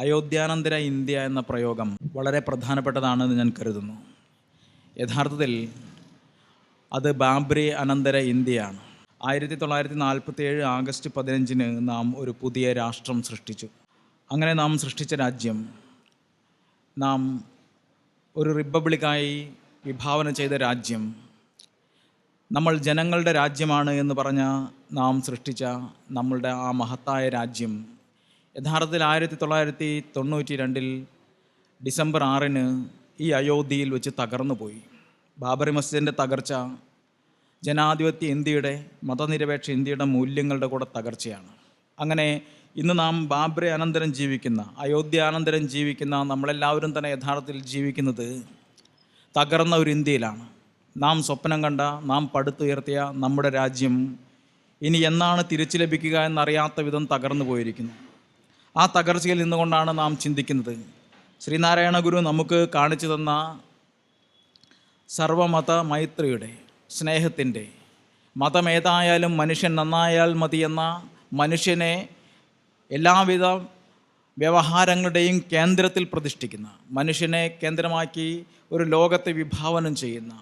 അയോധ്യാനന്തര India എന്ന പ്രയോഗം വളരെ പ്രധാനപ്പെട്ടതാണെന്ന് ഞാൻ കരുതുന്നു. യഥാർത്ഥത്തിൽ അത് ബാബ്രി അനന്തര ഇന്ത്യയാണ്. ആയിരത്തി തൊള്ളായിരത്തി നാൽപ്പത്തി ഏഴ് ആഗസ്റ്റ് പതിനഞ്ചിന് നാം ഒരു പുതിയ രാഷ്ട്രം സൃഷ്ടിച്ചു. അങ്ങനെ നാം സൃഷ്ടിച്ച രാജ്യം നാം ഒരു റിപ്പബ്ലിക്കായി വിഭാവന ചെയ്ത രാജ്യം നമ്മൾ ജനങ്ങളുടെ രാജ്യമാണ് എന്ന് പറഞ്ഞ നാം സൃഷ്ടിച്ച നമ്മളുടെ ആ മഹത്തായ രാജ്യം യഥാർത്ഥത്തിൽ ആയിരത്തി തൊള്ളായിരത്തി തൊണ്ണൂറ്റി രണ്ടിൽ ഡിസംബർ ആറിന് ഈ അയോധ്യയിൽ വെച്ച് തകർന്നു പോയി. ബാബറി മസ്ജിദിന്റെ തകർച്ച ജനാധിപത്യ ഇന്ത്യയുടെ മതനിരപേക്ഷ ഇന്ത്യയുടെ മൂല്യങ്ങളുടെ കൂടെ തകർച്ചയാണ്. അങ്ങനെ ഇന്ന് നാം ബാബറി അനന്തരം ജീവിക്കുന്ന അയോധ്യ അനന്തരം ജീവിക്കുന്ന നമ്മളെല്ലാവരും തന്നെ യഥാർത്ഥത്തിൽ ജീവിക്കുന്നത് തകർന്ന ഒരു ഇന്ത്യയിലാണ്. നാം സ്വപ്നം കണ്ട നാം പടുത്തുയർത്തിയ നമ്മുടെ രാജ്യം ഇനി എന്നാണ് തിരിച്ചു ലഭിക്കുക എന്നറിയാത്ത വിധം തകർന്നു പോയിരിക്കുന്നു. ആ തകർച്ചയിൽ നിന്നുകൊണ്ടാണ് നാം ചിന്തിക്കുന്നത്. ശ്രീനാരായണ ഗുരു നമുക്ക് കാണിച്ചു തന്ന സർവമത മൈത്രിയുടെ സ്നേഹത്തിന്റെ മതമേതായാലും മനുഷ്യൻ നന്നായാൽ മതിയെന്ന മനുഷ്യനെ എല്ലാവിധ വ്യവഹാരങ്ങളുടെയും കേന്ദ്രത്തിൽ പ്രതിഷ്ഠിക്കുന്ന മനുഷ്യനെ കേന്ദ്രമാക്കി ഒരു ലോകത്തെ വിഭാവനം ചെയ്യുന്ന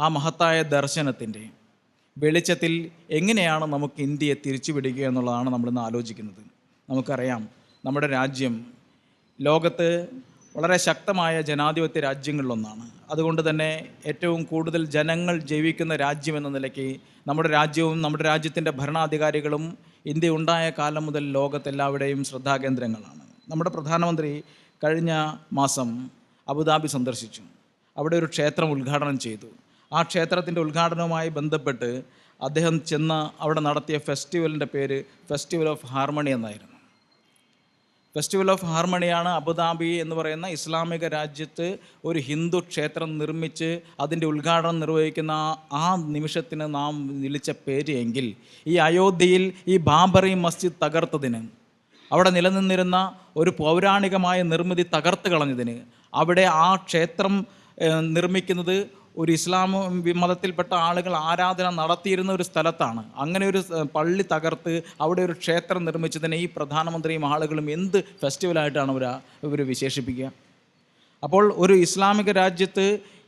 ആ മഹത്തായ ദർശനത്തിന്റെ വെളിച്ചത്തിൽ എങ്ങനെയാണ് നമുക്ക് ഇന്ത്യയെ തിരിച്ചുവിടുക എന്നുള്ളതാണ് നമ്മളിന്ന് ആലോചിക്കുന്നത്. നമുക്കറിയാം നമ്മുടെ രാജ്യം ലോകത്ത് വളരെ ശക്തമായ ജനാധിപത്യ രാജ്യങ്ങളിലൊന്നാണ്. അതുകൊണ്ട് തന്നെ ഏറ്റവും കൂടുതൽ ജനങ്ങൾ ജീവിക്കുന്ന രാജ്യമെന്ന നിലയ്ക്ക് നമ്മുടെ രാജ്യവും നമ്മുടെ രാജ്യത്തിന്റെ ഭരണാധികാരികളും ഇന്ത്യ ഉണ്ടായ കാലം മുതൽ ലോകത്തെല്ലാവിടെയും ശ്രദ്ധാകേന്ദ്രങ്ങളാണ്. നമ്മുടെ പ്രധാനമന്ത്രി കഴിഞ്ഞ മാസം അബുദാബി സന്ദർശിച്ചു. അവിടെ ഒരു ക്ഷേത്രം ഉദ്ഘാടനം ചെയ്തു. ആ ക്ഷേത്രത്തിന്റെ ഉദ്ഘാടനവുമായി ബന്ധപ്പെട്ട് അദ്ദേഹം ചെന്ന അവിടെ നടത്തിയ ഫെസ്റ്റിവലിന്റെ പേര് ഫെസ്റ്റിവൽ ഓഫ് ഹാർമണി എന്നായിരുന്നു. ഫെസ്റ്റിവൽ ഓഫ് ഹാർമണിയാണ് അബുദാബി എന്ന് പറയുന്ന ഇസ്ലാമിക രാജ്യത്ത് ഒരു ഹിന്ദു ക്ഷേത്രം നിർമ്മിച്ച് അതിന്റെ ഉദ്ഘാടനം നിർവഹിക്കുന്ന ആ നിമിഷത്തിന് നാം വിളിച്ച പേര് എങ്കിൽ ഈ അയോധ്യയിൽ ഈ ബാബറി മസ്ജിദ് തകർത്തതിന് അവിടെ നിലനിന്നിരുന്ന ഒരു പൗരാണികമായ നിർമ്മിതി തകർത്ത് കളഞ്ഞതിന് അവിടെ ആ ക്ഷേത്രം നിർമ്മിക്കുന്നത് ഒരു ഇസ്ലാം മതത്തിൽപ്പെട്ട ആളുകൾ ആരാധന നടത്തിയിരുന്ന ഒരു സ്ഥലത്താണ്. അങ്ങനെ ഒരു പള്ളി തകർത്ത് അവിടെ ഒരു ക്ഷേത്രം നിർമ്മിച്ചതിനെ ഈ പ്രധാനമന്ത്രിയും ആളുകളും എന്ത് ഫെസ്റ്റിവലായിട്ടാണ് ഇവർ ഇവർ വിശേഷിപ്പിക്കുക? അപ്പോൾ ഒരു ഇസ്ലാമിക രാജ്യത്ത്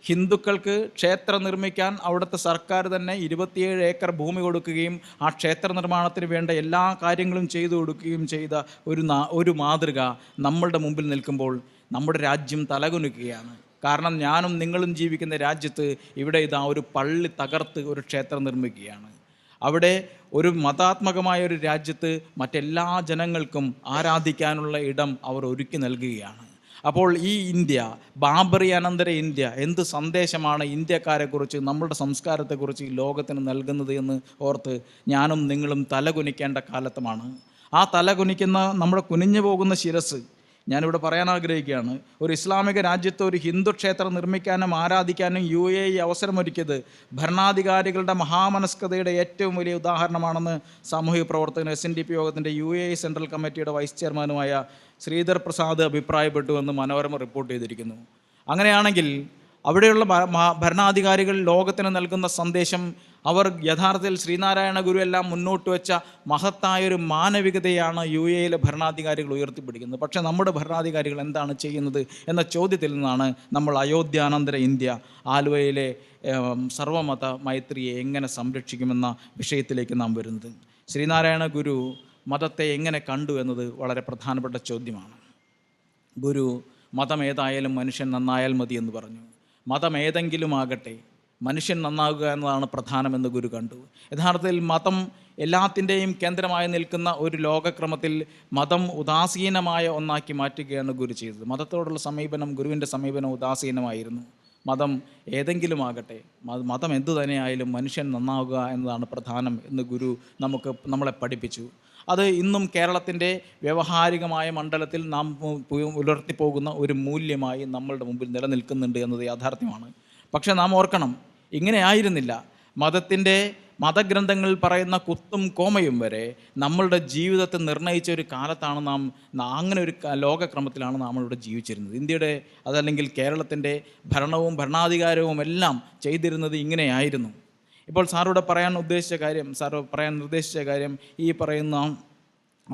ഹിന്ദുക്കൾക്ക് ക്ഷേത്രം നിർമ്മിക്കാൻ അവിടുത്തെ സർക്കാർ തന്നെ ഇരുപത്തിയേഴ് ഏക്കർ ഭൂമി കൊടുക്കുകയും ആ ക്ഷേത്ര നിർമ്മാണത്തിന് വേണ്ട എല്ലാ കാര്യങ്ങളും ചെയ്തു കൊടുക്കുകയും ചെയ്ത ഒരു ഒരു മാതൃക നമ്മളുടെ മുമ്പിൽ നിൽക്കുമ്പോൾ നമ്മുടെ രാജ്യം തലകുനിക്കുകയാണ്. കാരണം ഞാനും നിങ്ങളും ജീവിക്കുന്ന രാജ്യത്ത് ഇവിടെ ഇതാ ഒരു പള്ളി തകർത്ത് ഒരു ക്ഷേത്രം നിർമ്മിക്കുകയാണ്. അവിടെ ഒരു മതാത്മകമായ ഒരു രാജ്യത്ത് മറ്റെല്ലാ ജനങ്ങൾക്കും ആരാധിക്കാനുള്ള ഇടം അവർ ഒരുക്കി നൽകുകയാണ്. അപ്പോൾ ഈ ഇന്ത്യ ബാബറി അനന്തര ഇന്ത്യ എന്ത് സന്ദേശമാണ് ഇന്ത്യക്കാരെക്കുറിച്ച് നമ്മളുടെ സംസ്കാരത്തെക്കുറിച്ച് ലോകത്തിന് നൽകുന്നത് എന്ന് ഓർത്ത് ഞാനും നിങ്ങളും തലകുനിക്കേണ്ട കാലത്തുമാണ്. ആ തലകുനിക്കുന്ന നമ്മുടെ കുനിഞ്ഞു പോകുന്ന ശിരസ് ഞാനിവിടെ പറയാൻ ആഗ്രഹിക്കുകയാണ്. ഒരു ഇസ്ലാമിക രാജ്യത്ത് ഒരു ഹിന്ദു ക്ഷേത്രം നിർമ്മിക്കാനും ആരാധിക്കാനും യു എ ഇ അവസരമൊരുക്കിയത് ഭരണാധികാരികളുടെ മഹാമനസ്കതയുടെ ഏറ്റവും വലിയ ഉദാഹരണമാണെന്ന് സാമൂഹിക പ്രവർത്തകൻ എസ് എൻ ഡി പി യോഗത്തിന്റെ യു എ ഇ സെൻട്രൽ കമ്മിറ്റിയുടെ വൈസ് ചെയർമാനുമായ ശ്രീധർ പ്രസാദ് അഭിപ്രായപ്പെട്ടുവെന്ന് മനോരമ റിപ്പോർട്ട് ചെയ്തിരിക്കുന്നു. അങ്ങനെയാണെങ്കിൽ അവിടെയുള്ള ഭരണാധികാരികൾ ലോകത്തിന് നൽകുന്ന സന്ദേശം അവർ യഥാർത്ഥത്തിൽ ശ്രീനാരായണ ഗുരു എല്ലാം മുന്നോട്ട് വെച്ച മഹത്തായൊരു മാനവികതയാണ് യു എയിലെ ഭരണാധികാരികൾ ഉയർത്തിപ്പിടിക്കുന്നത്. പക്ഷേ നമ്മുടെ ഭരണാധികാരികൾ എന്താണ് ചെയ്യുന്നത് എന്ന ചോദ്യത്തിൽ നിന്നാണ് നമ്മൾ അയോധ്യാനന്തര ഇന്ത്യ ആലുവയിലെ സർവമത മൈത്രിയെ എങ്ങനെ സംരക്ഷിക്കുമെന്ന വിഷയത്തിലേക്ക് നാം വരുന്നത്. ശ്രീനാരായണ ഗുരു മതത്തെ എങ്ങനെ കണ്ടു എന്നത് വളരെ പ്രധാനപ്പെട്ട ചോദ്യമാണ്. ഗുരു മതം ഏതായാലും മനുഷ്യൻ നന്നായാൽ മതി എന്ന് പറഞ്ഞു. മതം ഏതെങ്കിലും ആകട്ടെ മനുഷ്യൻ നന്നാകുക എന്നതാണ് പ്രധാനമെന്ന് ഗുരു കണ്ടു. യഥാർത്ഥത്തിൽ മതം എല്ലാത്തിന്റെയും കേന്ദ്രമായി നിൽക്കുന്ന ഒരു ലോകക്രമത്തിൽ മതം ഉദാസീനമായ ഒന്നാക്കി മാറ്റുകയാണ് ഗുരു ചെയ്തത്. മതത്തോടുള്ള സമീപനം ഗുരുവിന്റെ സമീപനം ഉദാസീനമായിരുന്നു. മതം ഏതെങ്കിലും ആകട്ടെ മതം എന്തു തന്നെയായാലും മനുഷ്യൻ നന്നാവുക എന്നതാണ് പ്രധാനം എന്ന് ഗുരു നമുക്ക് നമ്മളെ പഠിപ്പിച്ചു. അത് ഇന്നും കേരളത്തിന്റെ വ്യവഹാരികമായ മണ്ഡലത്തിൽ നാം പുലർത്തിപ്പോകുന്ന ഒരു മൂല്യമായി നമ്മളുടെ മുമ്പിൽ നിലനിൽക്കുന്നുണ്ട് എന്നത് യാഥാർത്ഥ്യമാണ്. പക്ഷേ നാം ഓർക്കണം ഇങ്ങനെ ആയിരുന്നില്ല. മതത്തിന്റെ മതഗ്രന്ഥങ്ങളിൽ പറയുന്ന കുത്തും കോമയും വരെ നമ്മളുടെ ജീവിതത്തെ നിർണയിച്ച ഒരു കാലത്താണ് നാം അങ്ങനെ ഒരു ലോകക്രമത്തിലാണ് നാം ഇവിടെ ജീവിച്ചിരുന്നത്. ഇന്ത്യയുടെ അതല്ലെങ്കിൽ കേരളത്തിന്റെ ഭരണവും ഭരണാധികാരവും എല്ലാം ചെയ്തിരുന്നത് ഇങ്ങനെയായിരുന്നു. ഇപ്പോൾ സാറിവിടെ പറയാൻ ഉദ്ദേശിച്ച കാര്യം സാർ പറയാൻ നിർദ്ദേശിച്ച കാര്യം ഈ പറയുന്ന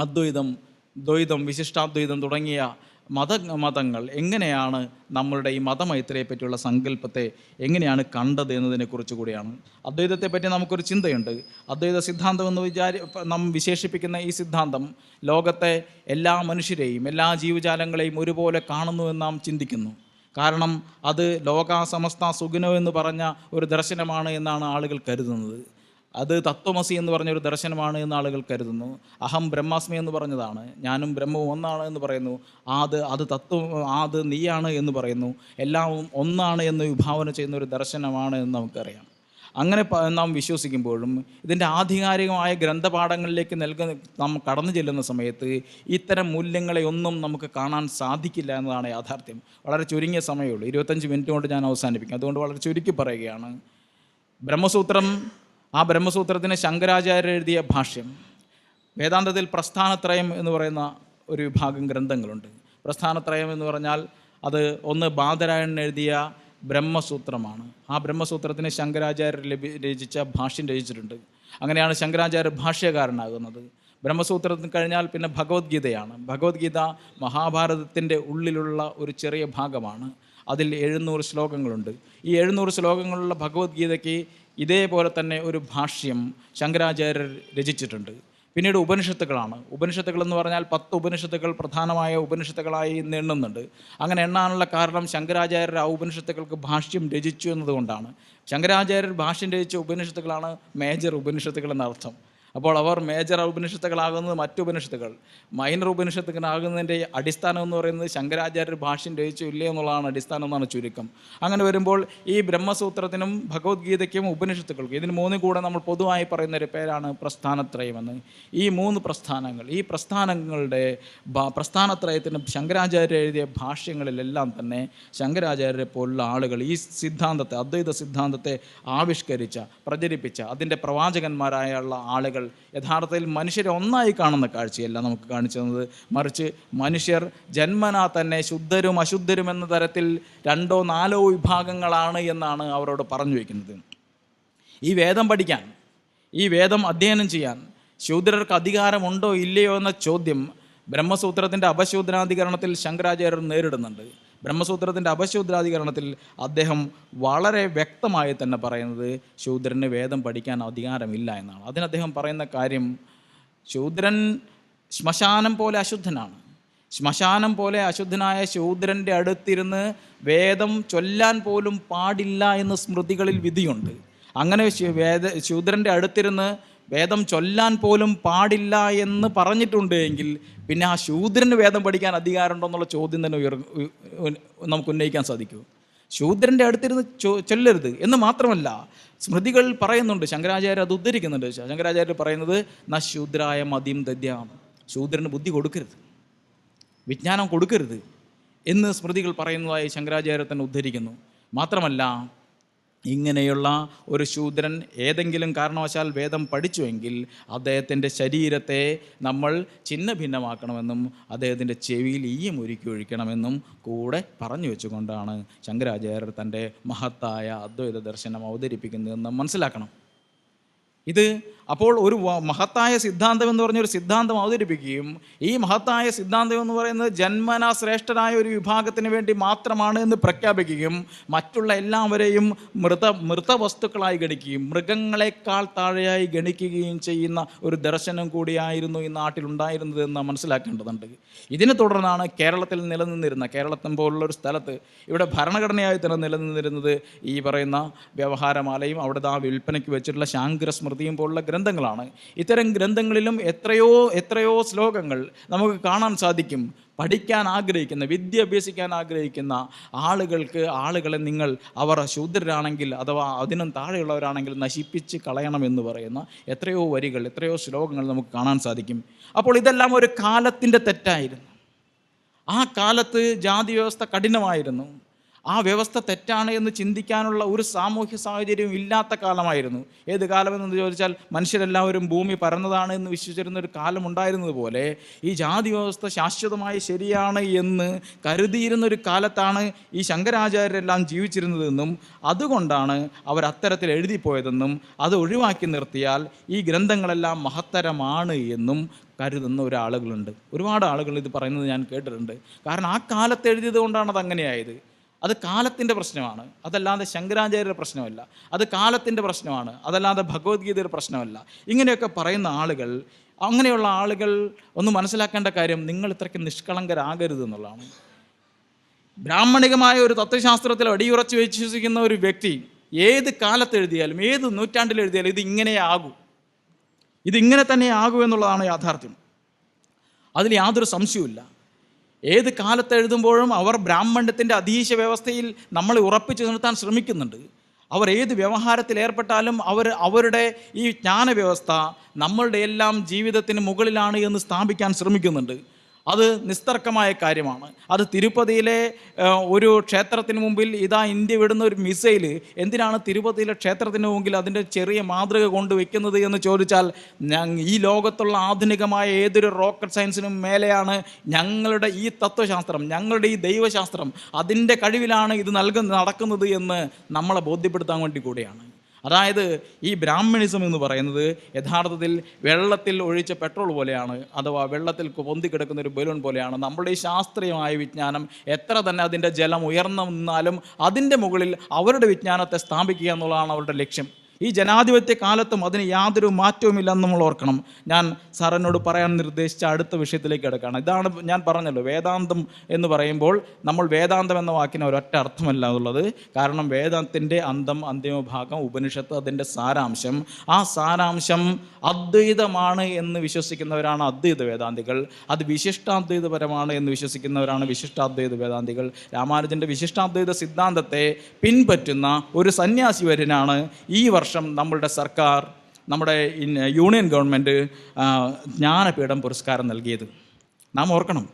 അദ്വൈതം ദ്വൈതം വിശിഷ്ടാദ്വൈതം തുടങ്ങിയ മത മതങ്ങൾ എങ്ങനെയാണ് നമ്മളുടെ ഈ മതമൈത്രിയെ പറ്റിയുള്ള സങ്കല്പത്തെ എങ്ങനെയാണ് കണ്ടത് എന്നതിനെക്കുറിച്ച് കൂടിയാണ്. അദ്വൈതത്തെ പറ്റി നമുക്കൊരു ചിന്തയുണ്ട്. അദ്വൈത സിദ്ധാന്തം എന്ന് വിചാരി നാം വിശേഷിപ്പിക്കുന്ന ഈ സിദ്ധാന്തം ലോകത്തെ എല്ലാ മനുഷ്യരെയും എല്ലാ ജീവജാലങ്ങളെയും ഒരുപോലെ കാണുന്നു എന്ന് നാം ചിന്തിക്കുന്നു. കാരണം അത് ലോകാസമസ്ത സുഗുനോ എന്ന് പറഞ്ഞ ഒരു ദർശനമാണ് എന്നാണ് ആളുകൾ കരുതുന്നത്. അത് തത്വമസി എന്ന് പറഞ്ഞൊരു ദർശനമാണ് എന്ന് ആളുകൾ കരുതുന്നു. അഹം ബ്രഹ്മാസ്മി എന്ന് പറഞ്ഞതാണ്. ഞാനും ബ്രഹ്മവും ഒന്നാണ് എന്ന് പറയുന്നു. ആത് അത് തത്വം ആത് നീയാണ് എന്ന് പറയുന്നു. എല്ലാം ഒന്നാണ് എന്ന് വിഭാവന ചെയ്യുന്ന ഒരു ദർശനമാണ് എന്ന് നമുക്കറിയാം. അങ്ങനെ നാം വിശ്വസിക്കുമ്പോഴും ഇതിന്റെ ആധികാരികമായ ഗ്രന്ഥപാഠങ്ങളിലേക്ക് നൽകുന്ന നാം കടന്നു ചെല്ലുന്ന സമയത്ത് ഇത്തരം മൂല്യങ്ങളെ ഒന്നും നമുക്ക് കാണാൻ സാധിക്കില്ല എന്നതാണ് യാഥാർത്ഥ്യം. വളരെ ചുരുങ്ങിയ സമയമുള്ളൂ. ഇരുപത്തഞ്ച് മിനിറ്റ് കൊണ്ട് ഞാൻ അവസാനിപ്പിക്കും. അതുകൊണ്ട് വളരെ ചുരുക്കി പറയുകയാണ്. ബ്രഹ്മസൂത്രം ആ ബ്രഹ്മസൂത്രത്തിന് ശങ്കരാചാര്യർ എഴുതിയ ഭാഷ്യം. വേദാന്തത്തിൽ പ്രസ്ഥാനത്രയം എന്ന് പറയുന്ന ഒരു വിഭാഗം ഗ്രന്ഥങ്ങളുണ്ട്. പ്രസ്ഥാനത്രയം എന്ന് പറഞ്ഞാൽ അത് ഒന്ന് ബാദരായണൻ എഴുതിയ ബ്രഹ്മസൂത്രമാണ്. ആ ബ്രഹ്മസൂത്രത്തിന് ശങ്കരാചാര്യർ ലഭി രചിച്ച ഭാഷ്യം രചിച്ചിട്ടുണ്ട്. അങ്ങനെയാണ് ശങ്കരാചാര്യർ ഭാഷ്യകാരനാകുന്നത്. ബ്രഹ്മസൂത്രത്തിന് കഴിഞ്ഞാൽ പിന്നെ ഭഗവത്ഗീതയാണ്. ഭഗവത്ഗീത മഹാഭാരതത്തിന്റെ ഉള്ളിലുള്ള ഒരു ചെറിയ ഭാഗമാണ്. അതിൽ എഴുന്നൂറ് ശ്ലോകങ്ങളുണ്ട്. ഈ എഴുന്നൂറ് ശ്ലോകങ്ങളുള്ള ഭഗവത്ഗീതയ്ക്ക് ഇതേപോലെ തന്നെ ഒരു ഭാഷ്യം ശങ്കരാചാര്യർ രചിച്ചിട്ടുണ്ട്. പിന്നീട് ഉപനിഷത്തുക്കളാണ്. ഉപനിഷത്തുകൾ എന്ന് പറഞ്ഞാൽ പത്ത് ഉപനിഷത്തുകൾ പ്രധാനമായ ഉപനിഷത്തുകളായി ഇന്ന് എണ്ണുന്നുണ്ട് അങ്ങനെ എണ്ണാനുള്ള കാരണം ശങ്കരാചാര്യർ ആ ഉപനിഷത്തുക്കൾക്ക് ഭാഷ്യം രചിച്ചു എന്നതുകൊണ്ടാണ്. ശങ്കരാചാര്യർ ഭാഷ്യം രചിച്ച ഉപനിഷത്തുകളാണ് മേജർ ഉപനിഷത്തുകൾ എന്നർത്ഥം. അപ്പോൾ അവർ മേജർ ഉപനിഷത്തുകളാകുന്നത് മറ്റു ഉപനിഷത്തുകൾ. മൈനർ ഉപനിഷത്തുകളാകുന്നതിന്റെ അടിസ്ഥാനം എന്ന് പറയുന്നത് ശങ്കരാചാര്യർ ഭാഷ്യം രചിച്ചു ഇല്ലേ എന്നുള്ളതാണ് അടിസ്ഥാനം എന്നാണ് ചുരുക്കം. അങ്ങനെ വരുമ്പോൾ ഈ ബ്രഹ്മസൂത്രത്തിനും ഭഗവത്ഗീതയ്ക്കും ഉപനിഷത്തുക്കൾക്കും ഇതിന് മൂന്നും കൂടെ നമ്മൾ പൊതുവായി പറയുന്ന ഒരു പേരാണ് പ്രസ്ഥാനത്രയമെന്ന്. ഈ മൂന്ന് പ്രസ്ഥാനങ്ങൾ ഈ പ്രസ്ഥാനങ്ങളുടെ പ്രസ്ഥാനത്രയത്തിനും പ്രസ്ഥാനത്രയത്തിന് ശങ്കരാചാര്യ എഴുതിയ ഭാഷ്യങ്ങളിലെല്ലാം തന്നെ ശങ്കരാചാര്യരെ പോലുള്ള ആളുകൾ ഈ സിദ്ധാന്തത്തെ അദ്വൈത സിദ്ധാന്തത്തെ ആവിഷ്കരിച്ച പ്രചരിപ്പിച്ച അതിന്റെ പ്രവാചകന്മാരായുള്ള ആളുകൾ യഥാർത്ഥത്തിൽ മനുഷ്യരെ ഒന്നായി കാണുന്ന കാഴ്ചയല്ല നമുക്ക് കാണിച്ചു തന്നത്. മറിച്ച് മനുഷ്യർ ജന്മനാ തന്നെ ശുദ്ധരും അശുദ്ധരും എന്ന തരത്തിൽ രണ്ടോ നാലോ വിഭാഗങ്ങളാണ് എന്നാണ് അവരോട് പറഞ്ഞു വയ്ക്കുന്നത് ഈ വേദം പഠിക്കാൻ ഈ വേദം അധ്യയനം ചെയ്യാൻ ശൂദ്രർക്ക് അധികാരമുണ്ടോ ഇല്ലയോ എന്ന ചോദ്യം ബ്രഹ്മസൂത്രത്തിന്റെ അപശൂദ്രാധികരണത്തിൽ ശങ്കരാചാര്യർ നേരിടുന്നുണ്ട്. ബ്രഹ്മസൂത്രത്തിന്റെ അപശൂദ്രാധികരണത്തിൽ അദ്ദേഹം വളരെ വ്യക്തമായി തന്നെ പറയുന്നത് ശൂദ്രന് വേദം പഠിക്കാൻ അധികാരമില്ല എന്നാണ്. അതിന് അദ്ദേഹം പറയുന്ന കാര്യം ശൂദ്രൻ ശ്മശാനം പോലെ അശുദ്ധനാണ്. ശ്മശാനം പോലെ അശുദ്ധനായ ശൂദ്രന്റെ അടുത്തിരുന്ന് വേദം ചൊല്ലാൻ പോലും പാടില്ല എന്ന് സ്മൃതികളിൽ വിധിയുണ്ട്. അങ്ങനെ വേദ ശൂദ്രന്റെ അടുത്തിരുന്ന് വേദം ചൊല്ലാൻ പോലും പാടില്ല എന്ന് പറഞ്ഞിട്ടുണ്ട് എങ്കിൽ പിന്നെ ആ ശൂദ്രന് വേദം പഠിക്കാൻ അധികാരമുണ്ടോ എന്നുള്ള ചോദ്യം തന്നെ ഉയർ നമുക്ക് ഉന്നയിക്കാൻ സാധിക്കൂ. ശൂദ്രന്റെ അടുത്തിരുന്ന് ചൊല്ലരുത് എന്ന് മാത്രമല്ല സ്മൃതികൾ പറയുന്നുണ്ട് ശങ്കരാചാര്യർ അത് ഉദ്ധരിക്കുന്നുണ്ട്. ശങ്കരാചാര്യർ പറയുന്നത് ന ശൂദ്രായ മതിയും ദദ്യാം. ശൂദ്രന് ബുദ്ധി കൊടുക്കരുത്. വിജ്ഞാനം കൊടുക്കരുത് എന്ന് സ്മൃതികൾ പറയുന്നതായി ശങ്കരാചാര്യർ തന്നെ ഉദ്ധരിക്കുന്നു. മാത്രമല്ല ഇങ്ങനെയുള്ള ഒരു ശൂദ്രൻ ഏതെങ്കിലും കാരണവശാൽ വേദം പഠിച്ചുവെങ്കിൽ അദ്ദേഹത്തിന്റെ ശരീരത്തെ നമ്മൾ ചിന്ന ഭിന്നമാക്കണമെന്നും അദ്ദേഹത്തിന്റെ ചെവിയിൽ ഈയം ഒരുക്കി ഒഴിക്കണമെന്നും കൂടെ പറഞ്ഞു വെച്ചുകൊണ്ടാണ് ശങ്കരാചാര്യർ തന്റെ മഹത്തായ അദ്വൈത ദർശനം അവതരിപ്പിക്കുന്നതെന്ന് മനസ്സിലാക്കണം. ഇത് അപ്പോൾ ഒരു മഹത്തായ സിദ്ധാന്തം എന്ന് പറഞ്ഞൊരു സിദ്ധാന്തം അവതരിപ്പിക്കുകയും ഈ മഹത്തായ സിദ്ധാന്തം എന്ന് പറയുന്നത് ജന്മന ശ്രേഷ്ഠനായ ഒരു വിഭാഗത്തിന് വേണ്ടി മാത്രമാണ് എന്ന് പ്രഖ്യാപിക്കുകയും മറ്റുള്ള എല്ലാവരെയും മൃത മൃതവസ്തുക്കളായി ഗണിക്കുകയും മൃഗങ്ങളെക്കാൾ താഴെയായി ഗണിക്കുകയും ചെയ്യുന്ന ഒരു ദർശനം കൂടിയായിരുന്നു ഈ നാട്ടിലുണ്ടായിരുന്നത് എന്ന് മനസ്സിലാക്കേണ്ടതുണ്ട്. ഇതിനെ തുടർന്നാണ് കേരളത്തിൽ നിലനിന്നിരുന്ന കേരളത്തിൽ പോലുള്ള ഒരു സ്ഥലത്ത് ഇവിടെ ഭരണഘടനയായി തന്നെ നിലനിന്നിരുന്നത് ഈ പറയുന്ന വ്യവഹാരമാലയും അവിടുത്തെ ആ വിൽപ്പനയ്ക്ക് വെച്ചിട്ടുള്ള ശാങ്കര സ്മൃതിയും പോലുള്ള ഗ്രന്ഥങ്ങളാണ്. ഇത്തരം ഗ്രന്ഥങ്ങളിലും എത്രയോ എത്രയോ ശ്ലോകങ്ങൾ നമുക്ക് കാണാൻ സാധിക്കും. പഠിക്കാൻ ആഗ്രഹിക്കുന്ന വിദ്യ അഭ്യസിക്കാൻ ആഗ്രഹിക്കുന്ന ആളുകൾക്ക് ആളുകളെ നിങ്ങൾ അവർ ശൂദ്രരാണെങ്കിൽ അഥവാ അതിനും താഴെയുള്ളവരാണെങ്കിൽ നശിപ്പിച്ച് കളയണമെന്ന് പറയുന്ന എത്രയോ വരികൾ എത്രയോ ശ്ലോകങ്ങൾ നമുക്ക് കാണാൻ സാധിക്കും. അപ്പോൾ ഇതെല്ലാം ഒരു കാലത്തിന്റെ തെറ്റായിരുന്നു. ആ കാലത്ത് ജാതി വ്യവസ്ഥ കഠിനമായിരുന്നു. ആ വ്യവസ്ഥ തെറ്റാണ് എന്ന് ചിന്തിക്കാനുള്ള ഒരു സാമൂഹ്യ സാഹചര്യവും ഇല്ലാത്ത കാലമായിരുന്നു. ഏത് കാലമെന്ന് ചോദിച്ചാൽ മനുഷ്യരെല്ലാവരും ഭൂമി പരന്നതാണ് എന്ന് വിശ്വസിച്ചിരുന്ന ഒരു കാലം ഉണ്ടായിരുന്നതുപോലെ ഈ ജാതി വ്യവസ്ഥ ശാശ്വതമായി ശരിയാണ് എന്ന് കരുതിയിരുന്ന ഒരു കാലത്താണ് ഈ ശങ്കരാചാര്യരെല്ലാം ജീവിച്ചിരുന്നതെന്നും അതുകൊണ്ടാണ് അവർ അത്തരത്തിൽ എഴുതിപ്പോയതെന്നും അത് ഒഴിവാക്കി നിർത്തിയാൽ ഈ ഗ്രന്ഥങ്ങളെല്ലാം മഹത്തരമാണ് എന്നും കരുതുന്ന ഒരാളുകളുണ്ട് ഒരുപാട് ആളുകൾ ഇത് പറയുന്നത് ഞാൻ കേട്ടിട്ടുണ്ട്. കാരണം ആ കാലത്ത് എഴുതിയത് കൊണ്ടാണ് അത് അങ്ങനെയായത്. അത് കാലത്തിന്റെ പ്രശ്നമാണ്. അതല്ലാതെ ശങ്കരാചാര്യരുടെ പ്രശ്നമല്ല. അത് കാലത്തിന്റെ പ്രശ്നമാണ്. അതല്ലാതെ ഭഗവത്ഗീതയുടെ പ്രശ്നമല്ല. ഇങ്ങനെയൊക്കെ പറയുന്ന ആളുകൾ അങ്ങനെയുള്ള ആളുകൾ ഒന്ന് മനസ്സിലാക്കേണ്ട കാര്യം നിങ്ങൾ ഇത്രയ്ക്ക് നിഷ്കളങ്കരാകരുത് എന്നുള്ളതാണ്. ബ്രാഹ്മണികമായ ഒരു തത്വശാസ്ത്രത്തിൽ അടിയുറച്ച് വിശ്വസിക്കുന്ന ഒരു വ്യക്തി ഏത് കാലത്ത് എഴുതിയാലും ഏത് നൂറ്റാണ്ടിൽ എഴുതിയാലും ഇത് ഇങ്ങനെ ആകൂ. ഇതിങ്ങനെ തന്നെ ആകൂ എന്നുള്ളതാണ് യാഥാർത്ഥ്യം. അതിൽ യാതൊരു സംശയവുമില്ല. ഏത് കാലത്ത് എഴുതുമ്പോഴും അവർ ബ്രാഹ്മണ്യത്തിന്റെ അതീശ വ്യവസ്ഥയിൽ നമ്മളെ ഉറപ്പിച്ചു നിർത്താൻ ശ്രമിക്കുന്നുണ്ട്. അവർ ഏത് വ്യവഹാരത്തിൽ ഏർപ്പെട്ടാലും അവർ അവരുടെ ഈ ജ്ഞാനവ്യവസ്ഥ നമ്മളുടെ എല്ലാം ജീവിതത്തിന് മുകളിലാണ് എന്ന് സ്ഥാപിക്കാൻ ശ്രമിക്കുന്നുണ്ട്. അത് നിസ്തർക്കമായ കാര്യമാണ്. അത് തിരുപ്പതിയിലെ ഒരു ക്ഷേത്രത്തിന് മുമ്പിൽ ഇതാ ഇന്ത്യ വിടുന്ന ഒരു മിസൈൽ എന്തിനാണ് തിരുപ്പതിയിലെ ക്ഷേത്രത്തിന് മുമ്പിൽ അതിന്റെ ചെറിയ മാതൃക കൊണ്ടുവയ്ക്കുന്നത് എന്ന് ചോദിച്ചാൽ ഈ ലോകത്തുള്ള ആധുനികമായ ഏതൊരു റോക്കറ്റ് സയൻസിനും മേലെയാണ് ഞങ്ങളുടെ ഈ തത്വശാസ്ത്രം ഞങ്ങളുടെ ഈ ദൈവശാസ്ത്രം. അതിന്റെ കഴിവിലാണ് ഇത് നൽകുന്ന നടക്കുന്നത് എന്ന് നമ്മളെ ബോധ്യപ്പെടുത്താൻ വേണ്ടി കൂടിയാണ്. അതായത് ഈ ബ്രാഹ്മണിസം എന്ന് പറയുന്നത് യഥാർത്ഥത്തിൽ വെള്ളത്തിൽ ഒഴിച്ച പെട്രോൾ പോലെയാണ് അഥവാ വെള്ളത്തിൽ പൊന്തി കിടക്കുന്ന ഒരു ബലൂൺ പോലെയാണ്. നമ്മുടെ ഈ ശാസ്ത്രീയമായ വിജ്ഞാനം എത്ര തന്നെ അതിന്റെ ജലം ഉയർന്നു നിന്നാലും അതിന്റെ മുകളിൽ അവരുടെ വിജ്ഞാനത്തെ സ്ഥാപിക്കുക എന്നുള്ളതാണ് അവരുടെ ലക്ഷ്യം. ഈ ജനാധിപത്യ കാലത്തും അതിന് യാതൊരു മാറ്റവുമില്ലെന്ന് നമ്മൾ ഓർക്കണം. ഞാൻ സാറിനോട് പറയാൻ നിർദ്ദേശിച്ച അടുത്ത വിഷയത്തിലേക്ക് കിടക്കുകയാണ്. ഇതാണ് ഞാൻ പറഞ്ഞല്ലോ വേദാന്തം എന്ന് പറയുമ്പോൾ നമ്മൾ വേദാന്തം എന്ന വാക്കിന് ഒരൊറ്റ അർത്ഥമല്ല എന്നുള്ളത് കാരണം വേദാന്തത്തിന്റെ അന്തം അന്തിമ ഭാഗം ഉപനിഷത്ത് അതിന്റെ സാരാംശം. ആ സാരാംശം അദ്വൈതമാണ് എന്ന് വിശ്വസിക്കുന്നവരാണ് അദ്വൈത വേദാന്തികൾ. അത് വിശിഷ്ടാദ്വൈതപരമാണ് എന്ന് വിശ്വസിക്കുന്നവരാണ് വിശിഷ്ടാദ്വൈത വേദാന്തികൾ. രാമാനുജന്റെ വിശിഷ്ടാദ്വൈത സിദ്ധാന്തത്തെ പിൻപറ്റുന്ന ഒരു സന്യാസി വരനാണ് ഈ വർഷം നമ്മളുടെ സർക്കാർ നമ്മുടെ യൂണിയൻ ഗവൺമെന്റ് ജ്ഞാനപീഠം പുരസ്കാരം നൽകിയത്. നാം ഓർക്കണം.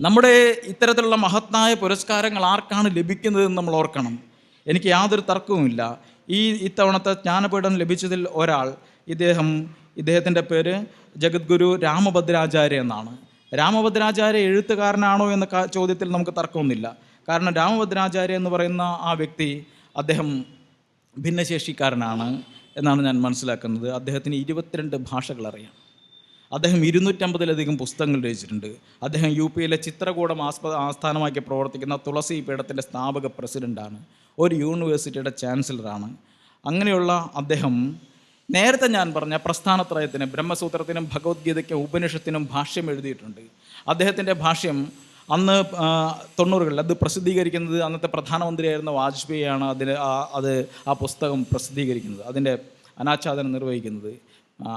നമ്മുടെ ഇത്തരത്തിലുള്ള മഹത്തായ പുരസ്കാരങ്ങൾ ആർക്കാണ് ലഭിക്കുന്നതെന്ന് നമ്മൾ ഓർക്കണം. എനിക്ക് യാതൊരു തർക്കവുമില്ല. ഈ ഇത്തവണത്തെ ജ്ഞാനപീഠം ലഭിച്ചതിൽ ഒരാൾ ഇദ്ദേഹം ഇദ്ദേഹത്തിന്റെ പേര് ജഗദ്ഗുരു രാമഭദ്രാചാര്യ എന്നാണ്. രാമഭദ്രാചാര്യ എഴുത്തുകാരനാണോ എന്ന ചോദ്യത്തിൽ നമുക്ക് തർക്കമൊന്നുമില്ല. കാരണം രാമഭദ്രാചാര്യ എന്ന് പറയുന്ന ആ വ്യക്തി അദ്ദേഹം ഭിന്നശേഷിക്കാരനാണ് എന്നാണ് ഞാൻ മനസ്സിലാക്കുന്നത്. അദ്ദേഹത്തിന് ഇരുപത്തിരണ്ട് ഭാഷകൾ അറിയാം. അദ്ദേഹം ഇരുന്നൂറ്റമ്പതിലധികം പുസ്തകങ്ങൾ രചിച്ചിട്ടുണ്ട്. അദ്ദേഹം യു പിയിലെ ചിത്രകൂടം ആസ്പ ആസ്ഥാനമാക്കി പ്രവർത്തിക്കുന്ന തുളസി പീഠത്തിന്റെ സ്ഥാപക പ്രസിഡന്റാണ് ഒരു യൂണിവേഴ്സിറ്റിയുടെ ചാൻസലറാണ്. അങ്ങനെയുള്ള അദ്ദേഹം നേരത്തെ ഞാൻ പറഞ്ഞ പ്രസ്ഥാനത്രയത്തിന് ബ്രഹ്മസൂത്രത്തിനും ഭഗവത്ഗീതയ്ക്കും ഉപനിഷത്തിനും ഭാഷ്യം എഴുതിയിട്ടുണ്ട്. അദ്ദേഹത്തിന്റെ ഭാഷ്യം അന്ന് തൊണ്ണൂറുകളിൽ അത് പ്രസിദ്ധീകരിക്കുന്നത് അന്നത്തെ പ്രധാനമന്ത്രിയായിരുന്ന വാജ്പേയിയാണ് അതിന് അത് ആ പുസ്തകം പ്രസിദ്ധീകരിക്കുന്നത് അതിന്റെ അനാച്ഛാദനം നിർവഹിക്കുന്നത്.